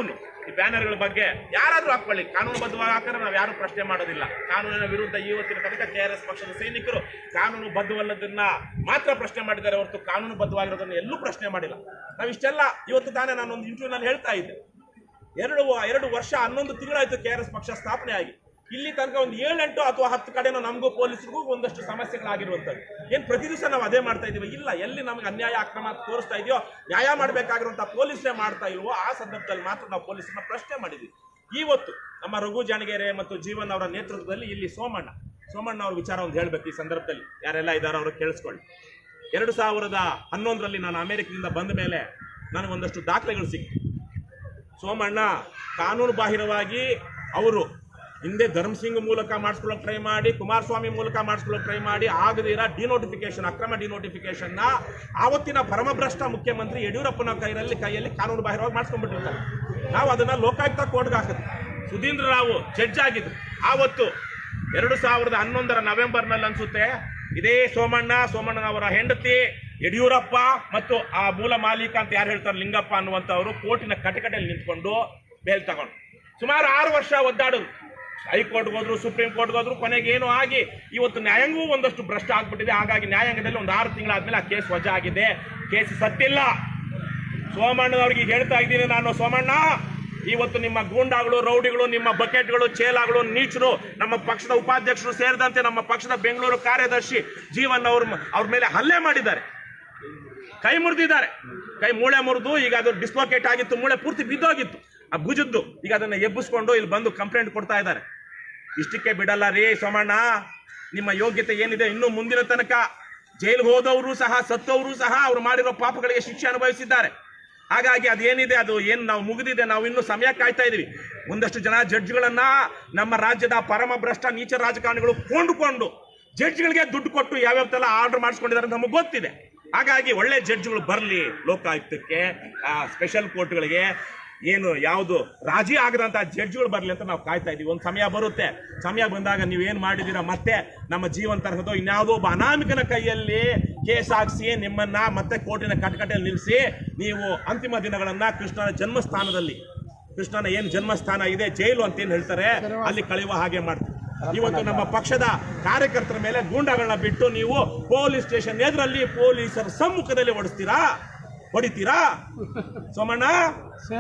ಈ ಬ್ಯಾನರ್ಗಳ ಬಗ್ಗೆ ಯಾರಾದರೂ ಹಾಕೊಳ್ಳಿ ಕಾನೂನುಬದ್ಧವಾಗಿ ಹಾಕಿದ್ರೆ ನಾವು ಯಾರು ಪ್ರಶ್ನೆ ಮಾಡೋದಿಲ್ಲ. ಕಾನೂನಿನ ವಿರುದ್ಧ ಇವತ್ತಿನ ತನಕ ಕೆ ಆರ್ ಎಸ್ ಪಕ್ಷದ ಸೈನಿಕರು ಕಾನೂನು ಬದ್ಧವಲ್ಲದನ್ನ ಮಾತ್ರ ಪ್ರಶ್ನೆ ಮಾಡಿದ್ದಾರೆ ಹೊರತು ಕಾನೂನು ಬದ್ಧವಾಗಿರೋದನ್ನ ಎಲ್ಲೂ ಪ್ರಶ್ನೆ ಮಾಡಿಲ್ಲ. ನಾವು ಇಷ್ಟೆಲ್ಲ ಇವತ್ತು ತಾನೇ ನಾನು ಒಂದು ಇಂಟರ್ವ್ಯೂನಲ್ಲಿ ಹೇಳ್ತಾ ಇದ್ದೆ. ಎರಡು ಎರಡು ವರ್ಷ ಹನ್ನೊಂದು ತಿಂಗಳಾಯಿತು ಕೆ ಆರ್ ಎಸ್ ಪಕ್ಷ ಸ್ಥಾಪನೆ ಆಗಿ ಇಲ್ಲಿ ತನಕ ಒಂದು ಏಳೆಂಟು ಅಥವಾ ಹತ್ತು ಕಡೆನೂ ನಮಗೂ ಪೊಲೀಸರಿಗೂ ಒಂದಷ್ಟು ಸಮಸ್ಯೆಗಳಾಗಿರುವಂಥದ್ದು. ಏನು ಪ್ರತಿ ದಿವಸ ನಾವು ಅದೇ ಮಾಡ್ತಾ ಇದೀವಿ ಇಲ್ಲ, ಎಲ್ಲಿ ನಮಗೆ ಅನ್ಯಾಯ, ಅಕ್ರಮ ತೋರಿಸ್ತಾ ಇದೆಯೋ, ನ್ಯಾಯ ಮಾಡಬೇಕಾಗಿರುವಂಥ ಪೊಲೀಸರೇ ಮಾಡ್ತಾ ಇಲ್ವೋ, ಆ ಸಂದರ್ಭದಲ್ಲಿ ಮಾತ್ರ ನಾವು ಪೊಲೀಸರನ್ನ ಪ್ರಶ್ನೆ ಮಾಡಿದ್ವಿ. ಇವತ್ತು ನಮ್ಮ ರಘು ಜಾಣಗೆರೆ ಮತ್ತು ಜೀವನ್ ಅವರ ನೇತೃತ್ವದಲ್ಲಿ ಇಲ್ಲಿ ಸೋಮಣ್ಣ. ಸೋಮಣ್ಣ ಅವ್ರ ವಿಚಾರ ಒಂದು ಹೇಳ್ಬೇಕು ಈ ಸಂದರ್ಭದಲ್ಲಿ. ಯಾರೆಲ್ಲ ಇದ್ದಾರೋ ಅವರು ಕೇಳಿಸ್ಕೊಳ್ಳಿ. ಎರಡು ಸಾವಿರದ ಹನ್ನೊಂದರಲ್ಲಿ ನಾನು ಅಮೆರಿಕದಿಂದ ಬಂದ ಮೇಲೆ ನನಗೊಂದಷ್ಟು ದಾಖಲೆಗಳು ಸಿಕ್ತು ಸೋಮಣ್ಣ ಕಾನೂನು ಬಾಹಿರವಾಗಿ ಅವರು ಹಿಂದೆ ಧರ್ಮಸಿಂಗ್ ಮೂಲಕ ಮಾಡಿಸ್ಕೊಳ್ಳೋಕೆ ಟ್ರೈ ಮಾಡಿ, ಕುಮಾರಸ್ವಾಮಿ ಮೂಲಕ ಮಾಡಿಸ್ಕೊಳ್ಳೋಕೆ ಟ್ರೈ ಮಾಡಿ ಆಗದಿರ ಡಿನೋಟಿಫಿಕೇಶನ್ ಅಕ್ರಮ ಡಿನೋಟಿಫಿಕೇಶನ್ನ ಆವತ್ತಿನ ಪರಮಭ್ರಷ್ಟ ಮುಖ್ಯಮಂತ್ರಿ ಯಡಿಯೂರಪ್ಪನ ಕೈಯಲ್ಲಿ ಕೈಯಲ್ಲಿ ಕಾನೂನು ಬಾಹಿರವಾಗಿ ಮಾಡಿಸ್ಕೊಂಡ್ಬಿಟ್ಟಿರ್ತಾರೆ. ನಾವು ಅದನ್ನ ಲೋಕಾಯುಕ್ತ ಕೋರ್ಟ್ಗೆ ಹಾಕಿದ್ವಿ. ಸುಧೀಂದ್ರ ರಾವ್ ಜಡ್ಜ್ ಆಗಿದ್ರು. ಆವತ್ತು ಎರಡು ಸಾವಿರದ ಹನ್ನೊಂದರ ನವೆಂಬರ್ನಲ್ಲಿ ಅನ್ಸುತ್ತೆ, ಇದೇ ಸೋಮಣ್ಣ, ಸೋಮಣ್ಣನವರ ಹೆಂಡತಿ ಯಡಿಯೂರಪ್ಪ ಮತ್ತು ಆ ಮೂಲ ಮಾಲೀಕ ಅಂತ ಯಾರು ಹೇಳ್ತಾರೆ ಲಿಂಗಪ್ಪ ಅನ್ನುವಂಥವ್ರು ಕೋರ್ಟಿನ ಕಟಕಟೆಯಲ್ಲಿ ನಿಂತ್ಕೊಂಡು ಬೇಲ್ ತಗೊಂಡು. ಸುಮಾರು ಆರು ವರ್ಷ ಒದ್ದಾಡೋದು. ಹೈಕೋರ್ಟ್ಗೆ ಹೋದ್ರು ಸುಪ್ರೀಂ ಕೋರ್ಟ್ಗೆ ಹೋದ್ರು ಕೊನೆಗೆ ಏನು ಆಗಿ ಇವತ್ತು ನ್ಯಾಯಾಂಗವೂ ಒಂದಷ್ಟು ಭ್ರಷ್ಟ ಆಗ್ಬಿಟ್ಟಿದೆ. ಹಾಗಾಗಿ ನ್ಯಾಯಾಂಗದಲ್ಲಿ ಒಂದು ಆರು ತಿಂಗಳಾದ್ಮೇಲೆ ಆ ಕೇಸ್ ವಜಾ ಆಗಿದೆ. ಕೇಸ್ ಸತ್ತಿಲ್ಲ. ಸೋಮಣ್ಣನವ್ರಿಗೆ ಹೇಳ್ತಾ ಇದ್ದೀನಿ ನಾನು, ಸೋಮಣ್ಣ, ಇವತ್ತು ನಿಮ್ಮ ಗೂಂಡಾಗಳು, ರೌಡಿಗಳು, ನಿಮ್ಮ ಬಕೆಟ್ಗಳು, ಚೇಲಾಗಳು, ನೀಚರು, ನಮ್ಮ ಪಕ್ಷದ ಉಪಾಧ್ಯಕ್ಷರು ಸೇರಿದಂತೆ ನಮ್ಮ ಪಕ್ಷದ ಬೆಂಗಳೂರು ಕಾರ್ಯದರ್ಶಿ ಜೀವನ್ ಅವ್ರ ಅವ್ರ ಮೇಲೆ ಹಲ್ಲೆ ಮಾಡಿದ್ದಾರೆ. ಕೈ ಮುರಿದಿದ್ದಾರೆ. ಕೈ ಮೂಳೆ ಮುರಿದು, ಈಗ ಅದು ಡಿಸ್ಲೋಕೇಟ್ ಆಗಿತ್ತು, ಮೂಳೆ ಪೂರ್ತಿ ಬಿದ್ದೋಗಿತ್ತು. ಆ ಭುಜದ್ದು, ಈಗ ಅದನ್ನ ಎಬ್ಬಿಸ್ಕೊಂಡು ಇಲ್ಲಿ ಬಂದು ಕಂಪ್ಲೇಂಟ್ ಕೊಡ್ತಾ ಇದ್ದಾರೆ. ಇಷ್ಟಕ್ಕೆ ಬಿಡಲ್ಲ ರೀ ಸೋಮಣ್ಣ. ನಿಮ್ಮ ಯೋಗ್ಯತೆ ಏನಿದೆ ಇನ್ನು ಮುಂದಿನ ತನಕ ಜೈಲ್ ಹೋದವರು ಸಹ, ಸತ್ತವರು ಸಹ ಅವ್ರು ಮಾಡಿರೋ ಪಾಪಗಳಿಗೆ ಶಿಕ್ಷೆ ಅನುಭವಿಸಿದ್ದಾರೆ. ಹಾಗಾಗಿ ಅದೇನಿದೆ, ಅದು ಏನು ನಾವು ಮುಗಿದಿದೆ, ನಾವು ಇನ್ನು ಸಮಯ ಕಾಯ್ತಾ ಇದೀವಿ. ಒಂದಷ್ಟು ಜನ ಜಡ್ಜ್ಗಳನ್ನ ನಮ್ಮ ರಾಜ್ಯದ ಪರಮ ಭ್ರಷ್ಟ ನೀಚ ರಾಜಕಾರಣಿಗಳು ಕೊಂಡುಕೊಂಡು ಜಡ್ಜ್ಗಳಿಗೆ ದುಡ್ಡು ಕೊಟ್ಟು ಯಾವ್ಯಾವ ತರ ಆರ್ಡರ್ ಮಾಡಿಸ್ಕೊಂಡಿದ್ದಾರೆ ನಮಗೆ ಗೊತ್ತಿದೆ. ಹಾಗಾಗಿ ಒಳ್ಳೆ ಜಡ್ಜ್ಗಳು ಬರಲಿ ಲೋಕಾಯುಕ್ತಕ್ಕೆ ಸ್ಪೆಷಲ್ ಕೋರ್ಟ್ಗಳಿಗೆ ಏನು, ಯಾವುದು? ರಾಜಿ ಆಗದಂತ ಜಡ್ಜ್ಗಳು ಬರಲಿ ಅಂತ ನಾವು ಕಾಯ್ತಾ ಇದೀವಿ ಒಂದು ಸಮಯ ಬರುತ್ತೆ. ಸಮಯ ಬಂದಾಗ ನೀವು ಏನು ಮಾಡಿದ್ದೀರಾ ಮತ್ತೆ ನಮ್ಮ ಜೀವನ ತರಹದೋ ಇನ್ಯಾವುದೋ ಒಬ್ಬ ಅನಾಮಿಕನ ಕೈಯಲ್ಲಿ ಕೇಸ್ ಹಾಕ್ಸಿ ನಿಮ್ಮನ್ನ ಮತ್ತೆ ಕೋರ್ಟಿನ ಕಟಕಟೆಯಲ್ಲಿ ನಿಲ್ಲಿಸಿ ನೀವು ಅಂತಿಮ ದಿನಗಳನ್ನ ಕೃಷ್ಣನ ಜನ್ಮಸ್ಥಾನದಲ್ಲಿ, ಕೃಷ್ಣನ ಏನು ಜನ್ಮಸ್ಥಾನ ಇದೆ, ಜೈಲು ಅಂತ ಏನು ಹೇಳ್ತಾರೆ, ಅಲ್ಲಿ ಕಳೆಯುವ ಹಾಗೆ ಮಾಡ್ತೀವಿ. ಇವತ್ತು ನಮ್ಮ ಪಕ್ಷದ ಕಾರ್ಯಕರ್ತರ ಮೇಲೆ ಗೂಂಡಾಗಳನ್ನ ಬಿಟ್ಟು ನೀವು ಪೊಲೀಸ್ ಸ್ಟೇಷನ್ ಎದುರಲ್ಲಿ ಪೊಲೀಸರ ಸಮ್ಮುಖದಲ್ಲಿ ಓಡಿಸ್ತೀರಾ? ಹೊಡಿತೀರಾ? ಸೋಮಣ್ಣ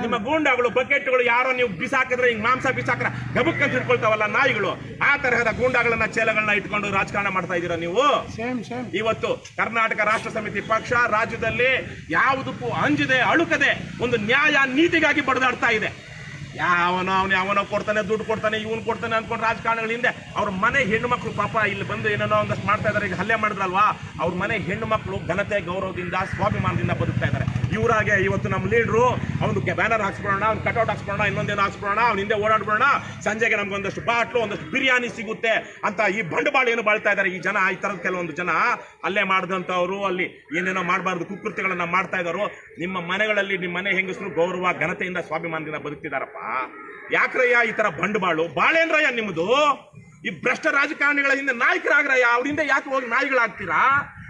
ನಿಮ್ಮ ಗೂಂಡಾಗಳು ಬಕೆಟ್ಗಳು ಯಾರೋ ನೀವು ಬಿಸಾಕಿದ್ರೆ ಹಿಂಗ್ ಮಾಂಸ ಬಿಸಾಕ್ರ ಗಬುಕ್ ಅಂತ ಹಿಡ್ಕೊಳ್ತಾವಲ್ಲ ನಾಯಿಗಳು. ಆ ತರಹದ ಗೂಂಡಾಗಳನ್ನ ಚೇಲಗಳನ್ನ ಇಟ್ಕೊಂಡು ರಾಜಕಾರಣ ಮಾಡ್ತಾ ಇದ್ದೀರಾ ನೀವು? ಇವತ್ತು ಕರ್ನಾಟಕ ರಾಷ್ಟ್ರ ಸಮಿತಿ ಪಕ್ಷ ರಾಜ್ಯದಲ್ಲಿ ಯಾವುದಕ್ಕೂ ಅಂಜದೆ ಅಳುಕದೆ ಒಂದು ನ್ಯಾಯ ನೀತಿಗಾಗಿ ಬಡದಾಡ್ತಾ ಇದೆ. ಯಾವನೋ ಅವನು ಯಾವನೋ ಕೊಡ್ತಾನೆ, ದುಡ್ಡು ಕೊಡ್ತಾನೆ, ಇವನು ಕೊಡ್ತಾನೆ ಅನ್ಕೊಂಡು ರಾಜಕಾರಣಗಳ ಹಿಂದೆ ಅವ್ರ ಮನೆ ಹೆಣ್ಣು ಮಕ್ಕಳು ಪಾಪ ಇಲ್ಲಿ ಬಂದು ಏನೇನೋ ಒಂದಷ್ಟು ಮಾಡ್ತಾ ಇದ್ದಾರೆ ಈಗ ಹಲ್ಲೆ ಮಾಡಿದ್ರಲ್ವಾ? ಅವ್ರ ಮನೆ ಹೆಣ್ಣು ಮಕ್ಕಳು ಘನತೆ ಗೌರವದಿಂದ, ಸ್ವಾಭಿಮಾನದಿಂದ ಬದುಕ್ತಾ ಇದ್ದಾರೆ ಇವರಾಗೆ ಇವತ್ತು ನಮ್ಮ ಲೀಡ್ರು ಅವನು ಬ್ಯಾನರ್ ಹಾಕ್ಸ್ಬಿಡೋಣ, ಅವ್ನು ಕಟೌಟ್ ಹಾಕ್ಸ್ಬಿಡೋಣ, ಇನ್ನೊಂದೇನು ಹಾಕ್ಸ್ಬಿಡೋಣ, ಅವ್ನ ಹಿಂದೆ ಓಡಾಡ್ಬಿಡೋಣ, ಸಂಜೆಗೆ ನಮ್ಗೆ ಒಂದಷ್ಟು ಬಾಟ್ಲು, ಒಂದಷ್ಟು ಬಿರಿಯಾನಿ ಸಿಗುತ್ತೆ ಅಂತ ಈ ಬಂಡವಾಳ ಏನು ಬಾಳ್ತಾ ಇದ್ದಾರೆ ಈ ಜನ, ಈ ಥರದ ಕೆಲವೊಂದು ಜನ, ಅಲ್ಲೇ ಮಾಡಿದಂಥವ್ರು, ಅಲ್ಲಿ ಏನೇನೋ ಮಾಡಬಾರ್ದು ಕುಕೃತ್ಯಗಳನ್ನು ಮಾಡ್ತಾ ಇದ್ದಾರೋ ನಿಮ್ಮ ಮನೆಗಳಲ್ಲಿ ನಿಮ್ಮ ಮನೆ ಹೆಂಗಸರು ಗೌರವ, ಘನತೆಯಿಂದ ಸ್ವಾಭಿಮಾನದಿಂದ ಬದುಕ್ತಿದಾರಪ್ಪ. ಯಾಕ್ರಯ್ಯ ಈ ತರ ಬಂಡವಾಳು? ಬಾಳೇನ್ರಯ್ಯ ನಿಮ್ಮದು ಈ ಭ್ರಷ್ಟ ರಾಜಕಾರಣಿಗಳ ಹಿಂದೆ ನಾಯಕರಾಗ್ರಯ್ಯ? ಅವ್ರಿಂದ ಯಾಕೆ ಹೋಗಿ ನಾಯಿಗಳಾಗ್ತೀರಾ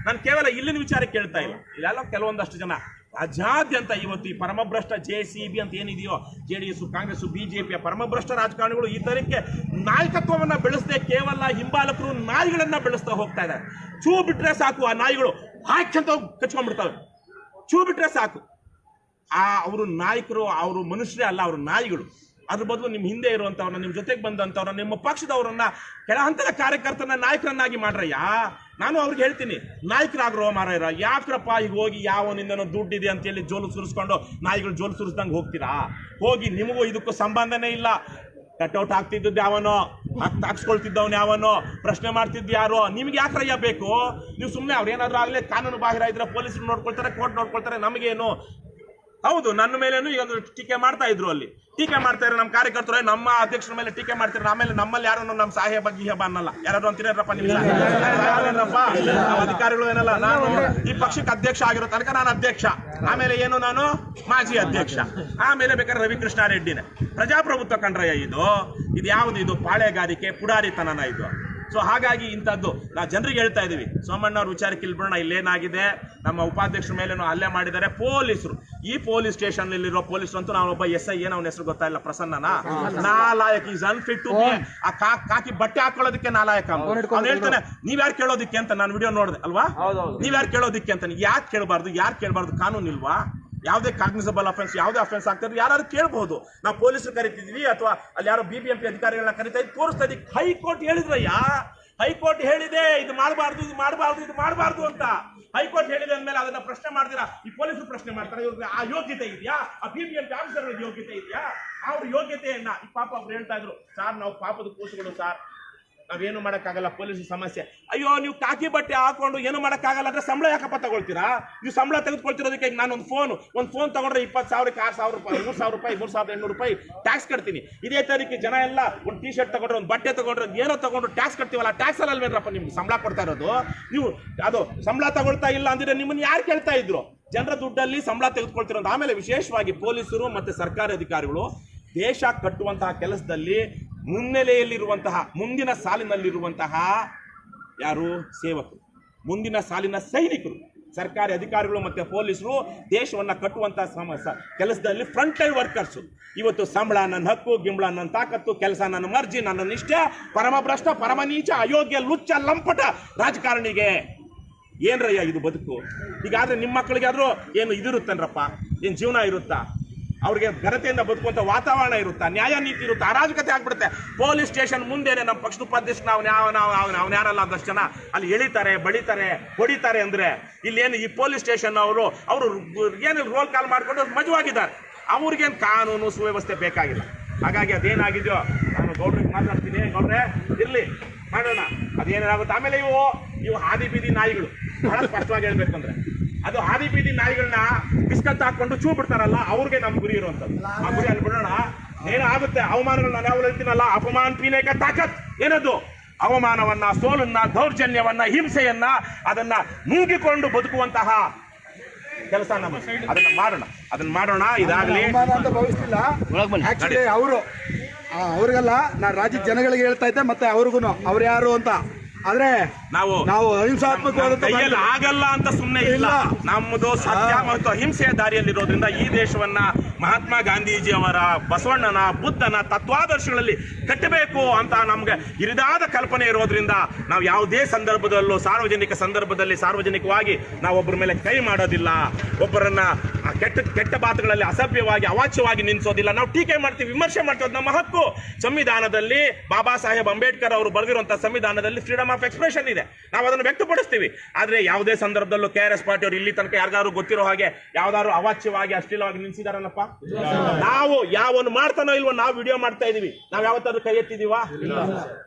ನಾನು ಕೇವಲ ಇಲ್ಲಿನ ವಿಚಾರ ಕೇಳ್ತಾ ಇಲ್ಲ. ಇಲ್ಲೆಲ್ಲ ಕೆಲವೊಂದಷ್ಟು ಜನ ರಾಜ್ಯಾದ್ಯಂತ ಇವತ್ತು ಈ ಪರಮಭ್ರಷ್ಟ ಜೆ ಸಿ ಬಿ ಅಂತ ಏನಿದೆಯೋ, ಜೆ ಡಿ ಎಸ್, ಕಾಂಗ್ರೆಸ್ ಬಿಜೆಪಿಯ ಪರಮಭ್ರಷ್ಟ ರಾಜಕಾರಣಿಗಳು ಈ ತರಕ್ಕೆ ನಾಯಕತ್ವವನ್ನು ಬೆಳೆಸದೆ ಕೇವಲ ಹಿಂಬಾಲಕರು ನಾಯಿಗಳನ್ನ ಬೆಳೆಸ್ತಾ ಹೋಗ್ತಾ ಇದ್ದಾರೆ. ಚೂ ಬಿಟ್ರೆ ಸಾಕು ಆ ನಾಯಿಗಳು. ಹಾಕ್ಯಂತ ಕಚ್ಕೊಂಡ್ಬಿಡ್ತಾವೆ. ಚೂ ಬಿಟ್ರೆ ಸಾಕು. ಆ ಅವರು ನಾಯಕರು, ಅವರು ಮನುಷ್ಯರೇ ಅಲ್ಲ, ಅವರು ನಾಯಿಗಳು. ಅದ್ರ ಬದಲು ನಿಮ್ಮ ಹಿಂದೆ ಇರುವಂಥವ್ರನ್ನ ನಿಮ್ಮ ಜೊತೆಗೆ ಬಂದಂತವ್ರನ್ನ, ನಿಮ್ಮ ಪಕ್ಷದವರನ್ನ ಕೆಳ ಹಂತದ ಕಾರ್ಯಕರ್ತನ ನಾಯಕರನ್ನಾಗಿ ಮಾಡ್ರಯ್ಯ? ನಾನು ಅವ್ರಿಗೆ ಹೇಳ್ತೀನಿ ನಾಯಕರಾಗ್ರೋ ಮಾರಾಯರ ಯಾಕ್ರಪ್ಪ ಈಗ ಹೋಗಿ ಯಾವನಿಂದನೋ ದುಡ್ಡಿದೆ ಅಂತೇಳಿ ಜೋಲು ಸುರಿಸ್ಕೊಂಡು ನಾಯಿಗಳು ಜೋಲು ಸುರಿಸ್ದಂಗೆ ಹೋಗ್ತೀರಾ? ಹೋಗಿ ನಿಮಗೂ ಇದಕ್ಕೂ ಸಂಬಂಧನೇ ಇಲ್ಲ. ಕಟ್ಔಟ್ ಆಗ್ತಿದ್ದು ಯಾವನೋ, ಹಾಕ್ ಹಾಕ್ಸ್ಕೊಳ್ತಿದ್ದವನು ಯಾವನೋ, ಪ್ರಶ್ನೆ ಮಾಡ್ತಿದ್ದು ಯಾರೋ, ನಿಮ್ಗೆ ಯಾಕ್ರಯ್ಯ ಬೇಕು? ನೀವು ಸುಮ್ಮನೆ ಅವ್ರು ಏನಾದ್ರೂ ಆಗಲೇ, ಕಾನೂನು ಬಾಹಿರ ಇದ್ರೆ ಪೊಲೀಸರು ನೋಡ್ಕೊಳ್ತಾರೆ, ಕೋರ್ಟ್ ನೋಡ್ಕೊಳ್ತಾರೆ, ನಮಗೇನು? ಹೌದು ನನ್ನ ಮೇಲೇನು ಈಗ ಒಂದು ಟೀಕೆ ಮಾಡ್ತಾ ಇದ್ರು ಅಲ್ಲಿ. ಟೀಕೆ ಮಾಡ್ತಾ ಇರೋ ನಮ್ಮ ಕಾರ್ಯಕರ್ತರು ನಮ್ಮ ಅಧ್ಯಕ್ಷರ ಮೇಲೆ ಟೀಕೆ ಮಾಡ್ತಾರೆ? ಆಮೇಲೆ ನಮ್ಮಲ್ಲಿ ಯಾರು ನಮ್ಮ ಸಾಹೇಬ ಹಬ್ಬ ಅನ್ನಲ್ಲ. ಯಾರಾದ್ರು ಅಂತೀರಪ್ಪ ಸಾಹೇಬರಪ್ಪ ಅಧಿಕಾರಿಗಳು ಏನಲ್ಲ ನಾನು ಈ ಪಕ್ಷಕ್ಕೆ ಅಧ್ಯಕ್ಷ ಆಗಿರೋ ತನಕ ನಾನು ಅಧ್ಯಕ್ಷ. ಆಮೇಲೆ ಏನು ನಾನು? ಮಾಜಿ ಅಧ್ಯಕ್ಷ. ಆಮೇಲೆ ಬೇಕಾದ್ರೆ ರವಿಕೃಷ್ಣ ರೆಡ್ಡಿನೇ ಪ್ರಜಾಪ್ರಭುತ್ವ ಕಂಡ್ರಯ್ಯ ಇದು ಇದು ಯಾವುದು? ಇದು ಪಾಳೆಗಾರಿಕೆ ಪುಡಾರಿತನನ ಇದು. ಸೊ ಹಾಗಾಗಿ ಇಂಥದ್ದು ನಾ ಜನರಿಗೆ ಹೇಳ್ತಾ ಇದೀವಿ. ಸೋಮಣ್ಣ ಅವ್ರ ವಿಚಾರಕ್ಕೆ ಇಲ್ಬಿಡೋಣ ಇಲ್ಲೇನಾಗಿದೆ? ನಮ್ಮ ಉಪಾಧ್ಯಕ್ಷರ ಮೇಲೇನು ಹಲ್ಲೆ ಮಾಡಿದ್ದಾರೆ. ಪೊಲೀಸರು. ಈ ಪೊಲೀಸ್ ಸ್ಟೇಷನ್ ಇರೋ ಪೊಲೀಸರು ಅಂತೂ ನಾವು ಒಬ್ಬ ಎಸ್ ಐ ಏನ್ ಅವನ ಹೆಸರು ಗೊತ್ತಾಯಿಲ್ಲ ಪ್ರಸನ್ನನ? ನಾಲಾಯಕ್ ಈಸ್ ಅನ್ಫಿಟ್ ಟು ಆ ಕಾ- ಕಾಕಿ ಬಟ್ಟೆ ಹಾಕೊಳ್ಳೋದಕ್ಕೆ ನಾಲಾಯಕ ಅವ್ನು ಹೇಳ್ತಾನೆ ನೀವ್ ಯಾರು ಕೇಳೋದಿಕ್ಕೆ? ಅಂತ. ನಾನು ವಿಡಿಯೋ ನೋಡಿದೆ ಅಲ್ವಾ? ನೀವ್ ಯಾರು ಕೇಳೋದಿಕ್ಕೆ ಅಂತ. ಯಾಕೆ ಕೇಳಬಾರ್ದು? ಯಾರು ಕೇಳಬಾರ್ದು? ಕಾನೂನು ಇಲ್ವಾ ಯಾವುದೇ ಕಾಗ್ನಿಸಬಲ್ ಅಫೆನ್ಸ್ ಯಾವುದೇ ಅಫೆನ್ಸ್ ಆಗ್ತಿದ್ರು ಯಾರು ಕೇಳಬಹುದು ನಾವು ಪೊಲೀಸರು ಕರಿತಿದ್ವಿ ಅಥವಾ ಅಲ್ಲಿ ಯಾರೋ ಬಿ ಬಿ ಎಂ ಅಧಿಕಾರಿಗಳನ್ನ ಕರಿತಾ ಇದ್ದು ತೋರಿಸ್ತಾ ಇದ್ದೀವಿ ಹೈಕೋರ್ಟ್ ಹೇಳಿದ್ರಯ್ಯ? ಹೈಕೋರ್ಟ್ ಹೇಳಿದೆ, ಇದು ಮಾಡಬಾರ್ದು ಇದು ಮಾಡಬಾರ್ದು ಇದು ಮಾಡಬಾರ್ದು ಅಂತ. ಹೈಕೋರ್ಟ್ ಹೇಳಿದೆ ಅಂದ್ಮೇಲೆ ಅದನ್ನ ಪ್ರಶ್ನೆ ಮಾಡ್ತೀರಾ? ಈ ಪೊಲೀಸರು ಪ್ರಶ್ನೆ ಮಾಡ್ತಾರೆ, ಇವ್ರಿಗೆ ಆ ಯೋಗ್ಯತೆ ಇದೆಯಾ? ಆ B B M P officer ಯೋಗ್ಯತೆ ಇದೆಯಾ? ಅವ್ರ ಯೋಗ್ಯತೆಯನ್ನ ಈ ಪಾಪ ಅವ್ರು ಹೇಳ್ತಾ ಇದ್ರು, ಸಾರ್, ನಾವು ಪಾಪದ ಕೂಸುಗಳು, ಸಾರ್. ನಾವೇನು ಮಾಡೋಕ್ಕಾಗಲ್ಲ, ಪೊಲೀಸ್ ಸಮಸ್ಯೆ. ಅಯ್ಯೋ, ನೀವು ಕಾಕಿ ಬಟ್ಟೆ ಹಾಕೊಂಡು ಏನು ಮಾಡೋಕ್ಕಾಗಲ್ಲ ಅಂದ್ರೆ ಸಂಬಳ ಯಾಕಪ್ಪ ತಗೊಳ್ತೀರಾ? ನೀವು ಸಂಬಳ ತೆಗೆದುಕೊಳ್ತಿರೋದಕ್ಕೆ ನಾನು ಒಂದು ಫೋನ್ ಒಂದು ಫೋನ್ ತಗೊಂಡ್ರೆ ಇಪ್ಪತ್ತು ಸಾವಿರಕ್ಕೆ ಆರು ಸಾವಿರ ರೂಪಾಯಿ, ಮೂರು ಸಾವಿರ ರೂಪಾಯಿ, ಮೂರು ಸಾವಿರದ ಎಂಟುನೂರು ರೂಪಾಯಿ ಟ್ಯಾಕ್ಸ್ ಕಟ್ತೀನಿ. ಇದೇ ತಾರೀಕು ಜನ ಎಲ್ಲ ಒಂದು ಟಿ ಶರ್ಟ್ ತಗೊಂಡ್ರೆ, ಒಂದು ಬಟ್ಟೆ ತಗೊಂಡ್ರೆ ಏನೋ ತಗೊಂಡ್ರು ಟ್ಯಾಕ್ಸ್ ಕಟ್ತೀವಲ್ಲ ಟ್ಯಾಕ್ಸ್ ಅಲ್ಲಿ ಅಲ್ವೇನ್ರಪ್ಪ ನಿಮ್ಗೆ ಸಂಬಳ ಕೊಡ್ತಾ ಇರೋದು? ನೀವು ಅದು ಸಂಬಳ ತಗೊಳ್ತಾ ಇಲ್ಲ ಅಂದರೆ ನಿಮ್ಮನ್ನು ಯಾರು ಕೇಳ್ತಾ ಇದ್ರು? ಜನರ ದುಡ್ಡಲ್ಲಿ ಸಂಬಳ ತೆಗೆದುಕೊಳ್ತಿರೋದು. ಆಮೇಲೆ ವಿಶೇಷವಾಗಿ ಪೊಲೀಸರು ಮತ್ತು ಸರ್ಕಾರಿ ಅಧಿಕಾರಿಗಳು ದೇಶ ಕಟ್ಟುವಂತಹ ಕೆಲಸದಲ್ಲಿ ಮುನ್ನೆಲೆಯಲ್ಲಿರುವಂತಹ, ಮುಂದಿನ ಸಾಲಿನಲ್ಲಿರುವಂತಹ ಯಾರು? ಸೇವಕರು. ಮುಂದಿನ ಸಾಲಿನ ಸೈನಿಕರು. ಸರ್ಕಾರಿ ಅಧಿಕಾರಿಗಳು ಮತ್ತೆ ಪೊಲೀಸರು ದೇಶವನ್ನ ಕಟ್ಟುವಂಥ ಸಮ ಕೆಲಸದಲ್ಲಿ ಫ್ರಂಟ್ ಲೈನ್ ವರ್ಕರ್ಸ್ ಇವತ್ತು ಸಂಬಳ, ನನ್ನ ಹಕ್ಕು, ಗಿಂಬಳ, ನನ್ನ ತಾಕತ್ತು, ಕೆಲಸ, ನನ್ನ ಮರ್ಜಿ, ನನ್ನ ನಿಷ್ಠೆ ಪರಮಭ್ರಷ್ಟ ಪರಮ ನೀಚ, ಅಯೋಗ್ಯ, ಲುಚ್ಚ, ಲಂಪಟ ರಾಜಕಾರಣಿಗೆ ಏನ್ರಯ್ಯ ಇದು ಬದುಕು? ಈಗಾದರೆ ನಿಮ್ಮ ಮಕ್ಕಳಿಗಾದ್ರೂ ಏನು ಇದಿರುತ್ತನ್ರಪ್ಪ? ಏನು ಜೀವನ ಇರುತ್ತಾ? ಅವ್ರಿಗೆ ಘನತೆಯಿಂದ ಬದುಕುವಂತ ವಾತಾವರಣ ಇರುತ್ತಾ, ನ್ಯಾಯ ನೀತಿ ಇರುತ್ತಾ, ಅರಾಜಕತೆ ಆಗ್ಬಿಡುತ್ತೆ. ಪೊಲೀಸ್ ಸ್ಟೇಷನ್ ಮುಂದೆನೆ ನಮ್ಮ ಪಕ್ಷದ ಉಪಾಧ್ಯಕ್ಷ ನಾವು ಯಾವ ನಾವು ಅವ್ನು ಯಾರಲ್ಲ ಆದಷ್ಟು ಜನ, ಅಲ್ಲಿ ಎಳಿತಾರೆ, ಬಳಿತಾರೆ, ಹೊಡಿತಾರೆ ಅಂದ್ರೆ, ಇಲ್ಲೇನು ಈ ಪೊಲೀಸ್ ಸ್ಟೇಷನ್ ಅವರು ಅವರು ಏನು ರೋಲ್ ಕಾಲ್ ಮಾಡಿಕೊಂಡು ಮಜವಾಗಿದ್ದಾರೆ. ಅವ್ರಿಗೇನು ಕಾನೂನು ಸುವ್ಯವಸ್ಥೆ ಬೇಕಾಗಿಲ್ಲ. ಹಾಗಾಗಿ ಅದೇನಾಗಿದೆಯೋ, ನಾನು ಗೌಡ್ರಿಗೆ ಮಾತಾಡ್ತೀನಿ. ಗೌಡ್ರೆ, ಇರಲಿ, ಮಾಡೋಣ. ಅದೇನಾಗುತ್ತೆ? ಆಮೇಲೆ ಇವು ಇವು ಹಾದಿ ಬೀದಿ ನಾಯಿಗಳು. ಬಹಳ ಸ್ಪಷ್ಟವಾಗಿ ಹೇಳ್ಬೇಕಂದ್ರೆ ಅದು ಹಾದಿ ಬೀದಿ ನಾಯಿಗಳನ್ನ ಬಿಸ್ಕತ್ ಹಾಕೊಂಡು ಚೂ ಬಿಡ್ತಾರಲ್ಲ ಅವ್ರಿಗೆ ನಮ್ ಗುರಿ ಇರುವಂತದ್ದು ಆ ಗುರಿ ಅಲ್ಲಿ ಬಿಡೋಣ. ಏನಾಗುತ್ತೆ? ಅವಮಾನಗಳು ನಾನು ಯಾವಾಗ ಹೇಳ್ತೀನಲ್ಲ ಅಪಮಾನ ಪೀನೇಕ ತಾಕತ್. ಏನದು? ಅವಮಾನವನ್ನ ಸೋಲನ್ನ ದೌರ್ಜನ್ಯವನ್ನ ಹಿಂಸೆಯನ್ನ ಅದನ್ನ ನುಂಗಿಕೊಂಡು ಬದುಕುವಂತಹ ಕೆಲಸ ನಮ್ಮ ಅದನ್ನ ಮಾಡೋಣ. ಅದನ್ನ ಮಾಡೋಣ. ಇದಾಗಲಿ. ಅಂತ ಭಾವಿಸ್ತಿಲ್ಲ ಅವರು ಅವ್ರಿಗೆಲ್ಲ ನಾನು ರಾಜ್ಯದ ಜನಗಳಿಗೆ ಹೇಳ್ತಾ ಇದ್ದೆ ಮತ್ತೆ ಅವ್ರಿಗೂ ಅವ್ರು ಯಾರು ಅಂತ. ಆದ್ರೆ ನಾವು ನಾವು ಅಹಿಂಸಾತ್ಮಕ ಕೈಯಲ್ಲಿ ಆಗಲ್ಲ ಅಂತ ಸುಮ್ಮನೆ ಇಲ್ಲ ಇಲ್ಲ. ನಮ್ಮದು ಸತ್ಯ ಮತ್ತು ಅಹಿಂಸೆಯ ದಾರಿಯಲ್ಲಿರೋದ್ರಿಂದ ಈ ದೇಶವನ್ನ ಮಹಾತ್ಮ ಗಾಂಧೀಜಿ ಅವರ ಬಸವಣ್ಣನ, ಬುದ್ಧನ ತತ್ವಾದರ್ಶಗಳಲ್ಲಿ ಕಟ್ಟಬೇಕು ಅಂತ ನಮ್ಗೆ ಇರಿದಾದ ಕಲ್ಪನೆ ಇರೋದ್ರಿಂದ ನಾವು ಯಾವುದೇ ಸಂದರ್ಭದಲ್ಲೂ, ಸಾರ್ವಜನಿಕ ಸಂದರ್ಭದಲ್ಲಿ ಸಾರ್ವಜನಿಕವಾಗಿ ನಾವು ಒಬ್ಬರ ಮೇಲೆ ಕೈ ಮಾಡೋದಿಲ್ಲ. ಒಬ್ಬರನ್ನ ಕೆಟ್ಟ ಕೆಟ್ಟ ಮಾತುಗಳಲ್ಲಿ ಅಸಭ್ಯವಾಗಿ, ಅವಾಚ್ಯವಾಗಿ ನಿಲ್ಲಿಸೋದಿಲ್ಲ ನಾವು ಟೀಕೆ ಮಾಡ್ತೀವಿ, ವಿಮರ್ಶೆ ಮಾಡ್ತೀವಿ ನಮ್ಮ ಹಕ್ಕು. ಸಂವಿಧಾನದಲ್ಲಿ ಬಾಬಾ ಸಾಹೇಬ್ ಅಂಬೇಡ್ಕರ್ ಅವರು ಬರೆದಿರುವಂತಹ ಸಂವಿಧಾನದಲ್ಲಿ ಫ್ರೀಡಮ್ ಆಫ್ ಎಕ್ಸ್ಪ್ರೆಷನ್ ಇದೆ. ನಾವು ಅದನ್ನು ವ್ಯಕ್ತಪಡಿಸ್ತೀವಿ. ಆದರೆ ಯಾವುದೇ ಸಂದರ್ಭದಲ್ಲೂ ಕೆ ಆರ್ ಎಸ್ ಪಾರ್ಟಿ ಅವರು ಇಲ್ಲಿ ತನಕ ಯಾರಿಗಾದ್ರು ಗೊತ್ತಿರೋ ಹಾಗೆ ಯಾವ್ದಾದ್ರು ಅವಾಚ್ಯವಾಗಿ, ಅಶ್ಲೀಲವಾಗಿ ನಿಲ್ಸಿದಾರನಪ್ಪ? ನಾವು ಯಾವನು ಮಾಡ್ತಾನೋ ಇಲ್ವೋ ನಾವು ವಿಡಿಯೋ ಮಾಡ್ತಾ ಇದೀವಿ. ನಾವ್ ಯಾವತ್ತಾದ್ರೂ ಕೈ ಎತ್ತಿದೀವ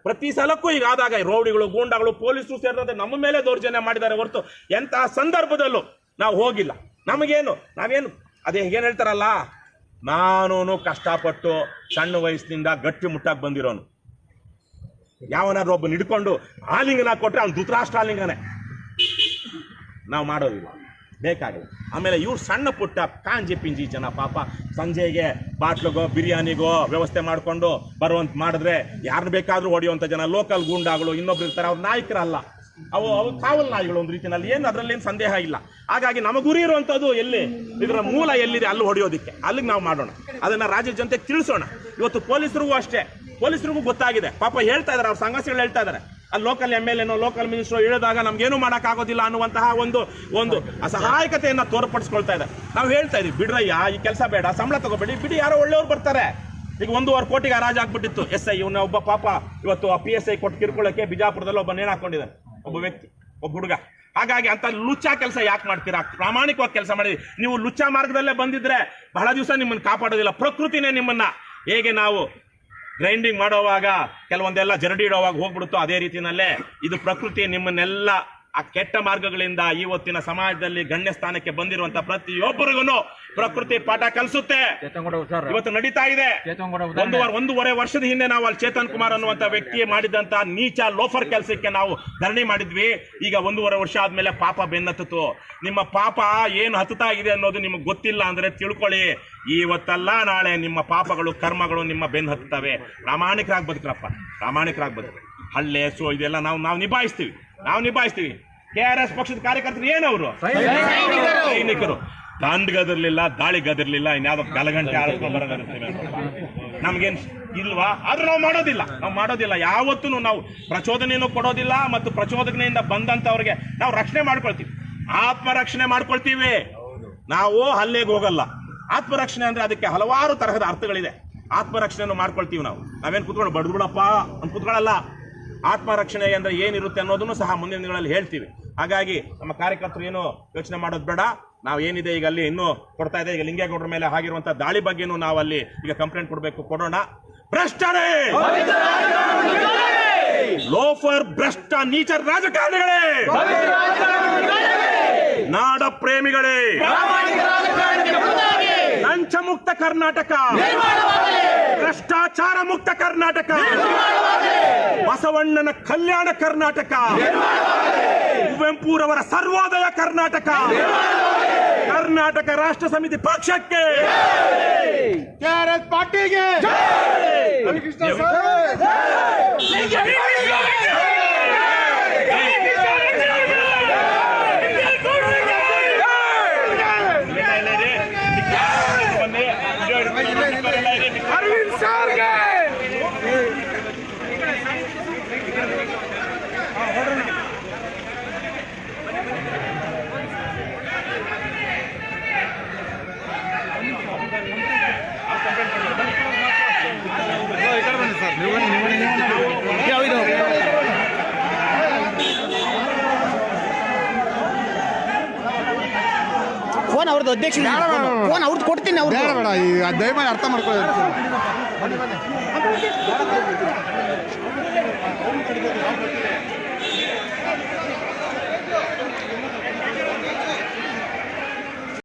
ಪ್ರತಿ ಸಲಕ್ಕೂ ಈಗ ಆದಾಗ ರೌಡಿಗಳು ಗೂಂಡಾಗಳು ಪೊಲೀಸರು ಸೇರಿದಂತೆ ನಮ್ಮ ಮೇಲೆ ದೌರ್ಜನ್ಯ ಮಾಡಿದ್ದಾರೆ ಹೊರತು ಎಂತಹ ಸಂದರ್ಭದಲ್ಲೂ ನಾವು ಹೋಗಿಲ್ಲ. ನಮಗೇನು? ನಾವೇನು? ಅದೇ ಏನ್ ಹೇಳ್ತಾರಲ್ಲ ನಾನು ಕಷ್ಟಪಟ್ಟು ಸಣ್ಣ ವಯಸ್ಸಿನಿಂದ ಗಟ್ಟಿ ಮುಟ್ಟಾಗಿ ಬಂದಿರೋನು. ಯಾವನಾದ್ರೂ ಒಬ್ಬ ಹಿಡ್ಕೊಂಡು ಆಲಿಂಗನ ಕೊಟ್ಟರೆ ಅವ್ನು ಧೃತರಾಷ್ಟ್ರಾಲಿಂಗನೇ ನಾವು ಮಾಡೋದಿಲ್ಲ. ಬೇಕಾಗಿಲ್ಲ ಆಮೇಲೆ ಇವ್ರು ಸಣ್ಣ ಪುಟ್ಟ ಕಾಂಜಿ ಪಿಂಜಿ ಜನ ಪಾಪ ಸಂಜೆಗೆ ಬಾಟ್ಲಿಗೋ, ಬಿರಿಯಾನಿಗೋ ವ್ಯವಸ್ಥೆ ಮಾಡಿಕೊಂಡು ಬರುವಂತ ಮಾಡಿದ್ರೆ ಯಾರನ್ನ ಬೇಕಾದ್ರೂ ಹೊಡೆಯುವಂಥ ಜನ ಲೋಕಲ್ ಗೂಂಡಾಗಳು, ಇನ್ನೊಬ್ರು ಇರ್ತಾರೆ, ಅವ್ರು ನಾಯಕರಲ್ಲ. ಅವು ಅವು ಕಾವಲ್ ನಾಯಿಗಳು ಒಂದು ರೀತಿಯಲ್ಲಿ, ಏನು ಅದರಲ್ಲಿ ಏನು ಸಂದೇಹ ಇಲ್ಲ. ಹಾಗಾಗಿ ನಮ್ಮ ಗುರಿ ಇರುವಂಥದ್ದು ಎಲ್ಲಿ? ಇದರ ಮೂಲ ಎಲ್ಲಿದೆ? ಅಲ್ಲಿ ಹೊಡೆಯೋದಿಕ್ಕೆ. ಅಲ್ಲಿಗೆ ನಾವು ಮಾಡೋಣ. ಅದನ್ನ ರಾಜ್ಯ ಜನತೆಗೆ ತಿಳಿಸೋಣ. ಇವತ್ತು ಪೊಲೀಸರಿಗೂ ಅಷ್ಟೇ. ಪೊಲೀಸರಿಗೂ ಗೊತ್ತಾಗಿದೆ. ಪಾಪ ಹೇಳ್ತಾ ಇದ್ದಾರೆ ಅವ್ರ ಸಂಘರ್ಷಗಳು ಹೇಳ್ತಾ ಇದಾರೆ. ಅಲ್ಲಿ ಲೋಕಲ್ ಎಂ ಎಲ್ ಎನೋ ಲೋಕಲ್ ಮಿನಿಸ್ಟ್ರು ಹೇಳಿದಾಗ ನಮ್ಗೇನು ಮಾಡೋಕ್ಕಾಗೋದಿಲ್ಲ ಅನ್ನುವಂತಹ ಒಂದು ಒಂದು ಅಸಹಾಯಕತೆಯನ್ನು ತೋರ್ಪಡಿಸ್ಕೊಳ್ತಾ ಇದೆ. ನಾವು ಹೇಳ್ತಾ ಇದೀವಿ, ಬಿಡ್ರಯ್ಯ, ಈ ಕೆಲಸ ಬೇಡ, ಸಂಬಳ ತಗೋಬೇಡಿ, ಬಿಡಿ, ಯಾರೋ ಒಳ್ಳೆಯವ್ರು ಬರ್ತಾರೆ. ಈಗ ಒಂದೂವರೆ ಕೋಟಿಗೆ ಹರಾಜು ಆಗ್ಬಿಟ್ಟಿತ್ತು ಎಸ್ ಐ ಇವನ ಒಬ್ಬ ಪಾಪ ಇವತ್ತು ಪಿ ಎಸ್ ಐ ಕೊಟ್ಟು ಕಿರ್ಕೊಳ್ಳೋಕೆ ಬಿಜಾಪುರದಲ್ಲಿ ಒಬ್ಬ ನೇಣು ಹಾಕೊಂಡಿದ್ದಾರೆ ಒಬ್ಬ ವ್ಯಕ್ತಿ, ಒಬ್ಬ ಹುಡುಗ. ಹಾಗಾಗಿ ಅಂತ ಲುಚ್ಚ ಕೆಲಸ ಯಾಕೆ ಮಾಡ್ತೀರಾ? ಪ್ರಾಮಾಣಿಕವಾಗಿ ಕೆಲಸ ಮಾಡಿ ನೀವು ಲುಚ್ಚ ಮಾರ್ಗದಲ್ಲೇ ಬಂದಿದ್ರೆ ಬಹಳ ದಿವಸ ನಿಮ್ಮನ್ನು ಕಾಪಾಡೋದಿಲ್ಲ, ಪ್ರಕೃತಿನೇ ನಿಮ್ಮನ್ನ. ಹೇಗೆ ನಾವು ಗ್ರೈಂಡಿಂಗ್ ಮಾಡೋವಾಗ ಕೆಲವೊಂದೆಲ್ಲ ಜರಡಿ ಇಡೋವಾಗ ಹೋಗ್ಬಿಡುತ್ತೋ ಅದೇ ರೀತಿಯಲ್ಲೇ ಇದು ಪ್ರಕೃತಿ ನಿಮ್ಮನ್ನೆಲ್ಲ ಆ ಕೆಟ್ಟ ಮಾರ್ಗಗಳಿಂದ ಇವತ್ತಿನ ಸಮಾಜದಲ್ಲಿ ಗಣ್ಯ ಸ್ಥಾನಕ್ಕೆ ಬಂದಿರುವಂತಹ ಪ್ರತಿಯೊಬ್ಬರಿಗೂ ಪ್ರಕೃತಿ ಪಾಠ ಕಲಿಸುತ್ತೆ. ಇವತ್ತು ನಡೀತಾ ಇದೆ. ಒಂದೂವರೆ ಒಂದೂವರೆ ವರ್ಷದ ಹಿಂದೆ ನಾವು ಅಲ್ಲಿ ಚೇತನ್ ಕುಮಾರ್ ಅನ್ನುವಂತ ವ್ಯಕ್ತಿ ಮಾಡಿದಂತ ನೀಚ ಲೋಫರ್ ಕೆಲಸಕ್ಕೆ ನಾವು ಧರಣಿ ಮಾಡಿದ್ವಿ. ಈಗ ಒಂದೂವರೆ ವರ್ಷ ಆದ್ಮೇಲೆ ಪಾಪ ಬೆನ್ನತ್ತಿತು ನಿಮ್ಮ ಪಾಪ ಏನು ಹತ್ತುತ್ತಾ ಇದೆ ಅನ್ನೋದು ನಿಮಗೆ ಗೊತ್ತಿಲ್ಲ ಅಂದ್ರೆ ತಿಳ್ಕೊಳ್ಳಿ. ಇವತ್ತಲ್ಲ ನಾಳೆ ನಿಮ್ಮ ಪಾಪಗಳು ಕರ್ಮಗಳು ನಿಮ್ಮ ಬೆನ್ನು ಹತ್ತುತ್ತವೆ ಪ್ರಾಮಾಣಿಕರಾಗಿ ಬದುಕ್ರಪ್ಪ. ಪ್ರಾಮಾಣಿಕರಾಗಿ ಬದುಕ ಹಳ್ಳೆ ಸೊ ಇದೆಲ್ಲ ನಾವು ನಾವು ನಿಭಾಯಿಸ್ತೀವಿ. ನಾವು ನಿಭಾಯಿಸ್ತೀವಿ. ಕೆ ಆರ್ ಎಸ್ ಪಕ್ಷದ ಕಾರ್ಯಕರ್ತರು ಏನವರು ಸೈನಿಕರು. ದಾಂಡ್ಗದಿರ್ಲಿಲ್ಲ, ದಾಳಿಗದಿರ್ಲಿಲ್ಲ ಇನ್ಯಾವುದೋ ಗಲಗಂಟೆ ಆಡ್ಕೊಂಡು ಬರೋದಿರ್ತೀವಿ ನಮ್ಗೇನ್ ಇಲ್ವಾ? ಆದ್ರೂ ನಾವು ಮಾಡೋದಿಲ್ಲ. ನಾವು ಮಾಡೋದಿಲ್ಲ. ಯಾವತ್ತೂ ನಾವು ಪ್ರಚೋದನೆಯನ್ನು ಕೊಡೋದಿಲ್ಲ ಮತ್ತು ಪ್ರಚೋದನೆಯಿಂದ ಬಂದಂತವ್ರಿಗೆ ನಾವು ರಕ್ಷಣೆ ಮಾಡ್ಕೊಳ್ತೀವಿ. ಆತ್ಮರಕ್ಷಣೆ ಮಾಡ್ಕೊಳ್ತೀವಿ. ನಾವು ಹಲ್ಲೆಗೆ ಹೋಗಲ್ಲ. ಆತ್ಮರಕ್ಷಣೆ ಅಂದ್ರೆ ಅದಕ್ಕೆ ಹಲವಾರು ತರಹದ ಅರ್ಥಗಳಿದೆ. ಆತ್ಮರಕ್ಷಣೆಯನ್ನು ಮಾಡ್ಕೊಳ್ತೀವಿ ನಾವು. ನಾವೇನು ಕುತ್ಕೊಂಡು ಬಡ್ದು ಬಿಡಪ್ಪ ಅಂತ ಕುತ್ಕೊಳ್ಳಲ್ಲ. ಆತ್ಮರಕ್ಷಣೆ ಅಂದ್ರೆ ಏನಿರುತ್ತೆ ಅನ್ನೋದನ್ನು ಸಹ ಮುಂದಿನ ದಿನಗಳಲ್ಲಿ ಹೇಳ್ತೀವಿ. ಹಾಗಾಗಿ ನಮ್ಮ ಕಾರ್ಯಕರ್ತರು ಏನು ಯೋಚನೆ ಮಾಡೋದು ಬೇಡ. ನಾವು ಏನಿದೆ ಈಗ ಅಲ್ಲಿ ಇನ್ನೂ ಕೊಡ್ತಾ ಇದೆ. ಈಗ ಲಿಂಗೇಗೌಡರ ಮೇಲೆ ಆಗಿರುವಂತ ದಾಳಿ ಬಗ್ಗೆನೂ ನಾವು ಅಲ್ಲಿ ಈಗ ಕಂಪ್ಲೇಂಟ್ ಕೊಡಬೇಕು. ಕೊಡೋಣ. ಭ್ರಷ್ಟರೇ! ಲೋಫರ್ ಭ್ರಷ್ಟ ನೀಚ ರಾಜಕಾರಣಿಗಳೇ! ನಾಡ ಪ್ರೇಮಿಗಳೇ! ಲಂಚ ಮುಕ್ತ ಕರ್ನಾಟಕ! ಭ್ರಷ್ಟಾಚಾರ ಮುಕ್ತ ಕರ್ನಾಟಕ! ಬಸವಣ್ಣನ ಕಲ್ಯಾಣ ಕರ್ನಾಟಕ! ಕುವೆಂಪುರವರ ಸರ್ವೋದಯ ಕರ್ನಾಟಕ! ಕರ್ನಾಟಕ ರಾಷ್ಟ್ರ ಸಮಿತಿ ಪಕ್ಷಕ್ಕೆ ಕೆಆರ್ಎಸ್ ಪಾರ್ಟಿಗೆ ಹರಿಕೃಷ್ಣ ಸರ್ ಅವ್ರದ್ದು ಅಧ್ಯಕ್ಷ ಫೋನ್. ಅವ್ರದ್ದು ಕೊಡ್ತೀನಿ ಅವ್ರು ಬೇಡ ಬೇಡ ಈ ದಯಮಾಡಿ ಅರ್ಥ ಮಾಡ್ಕೊಳ್ಳಿ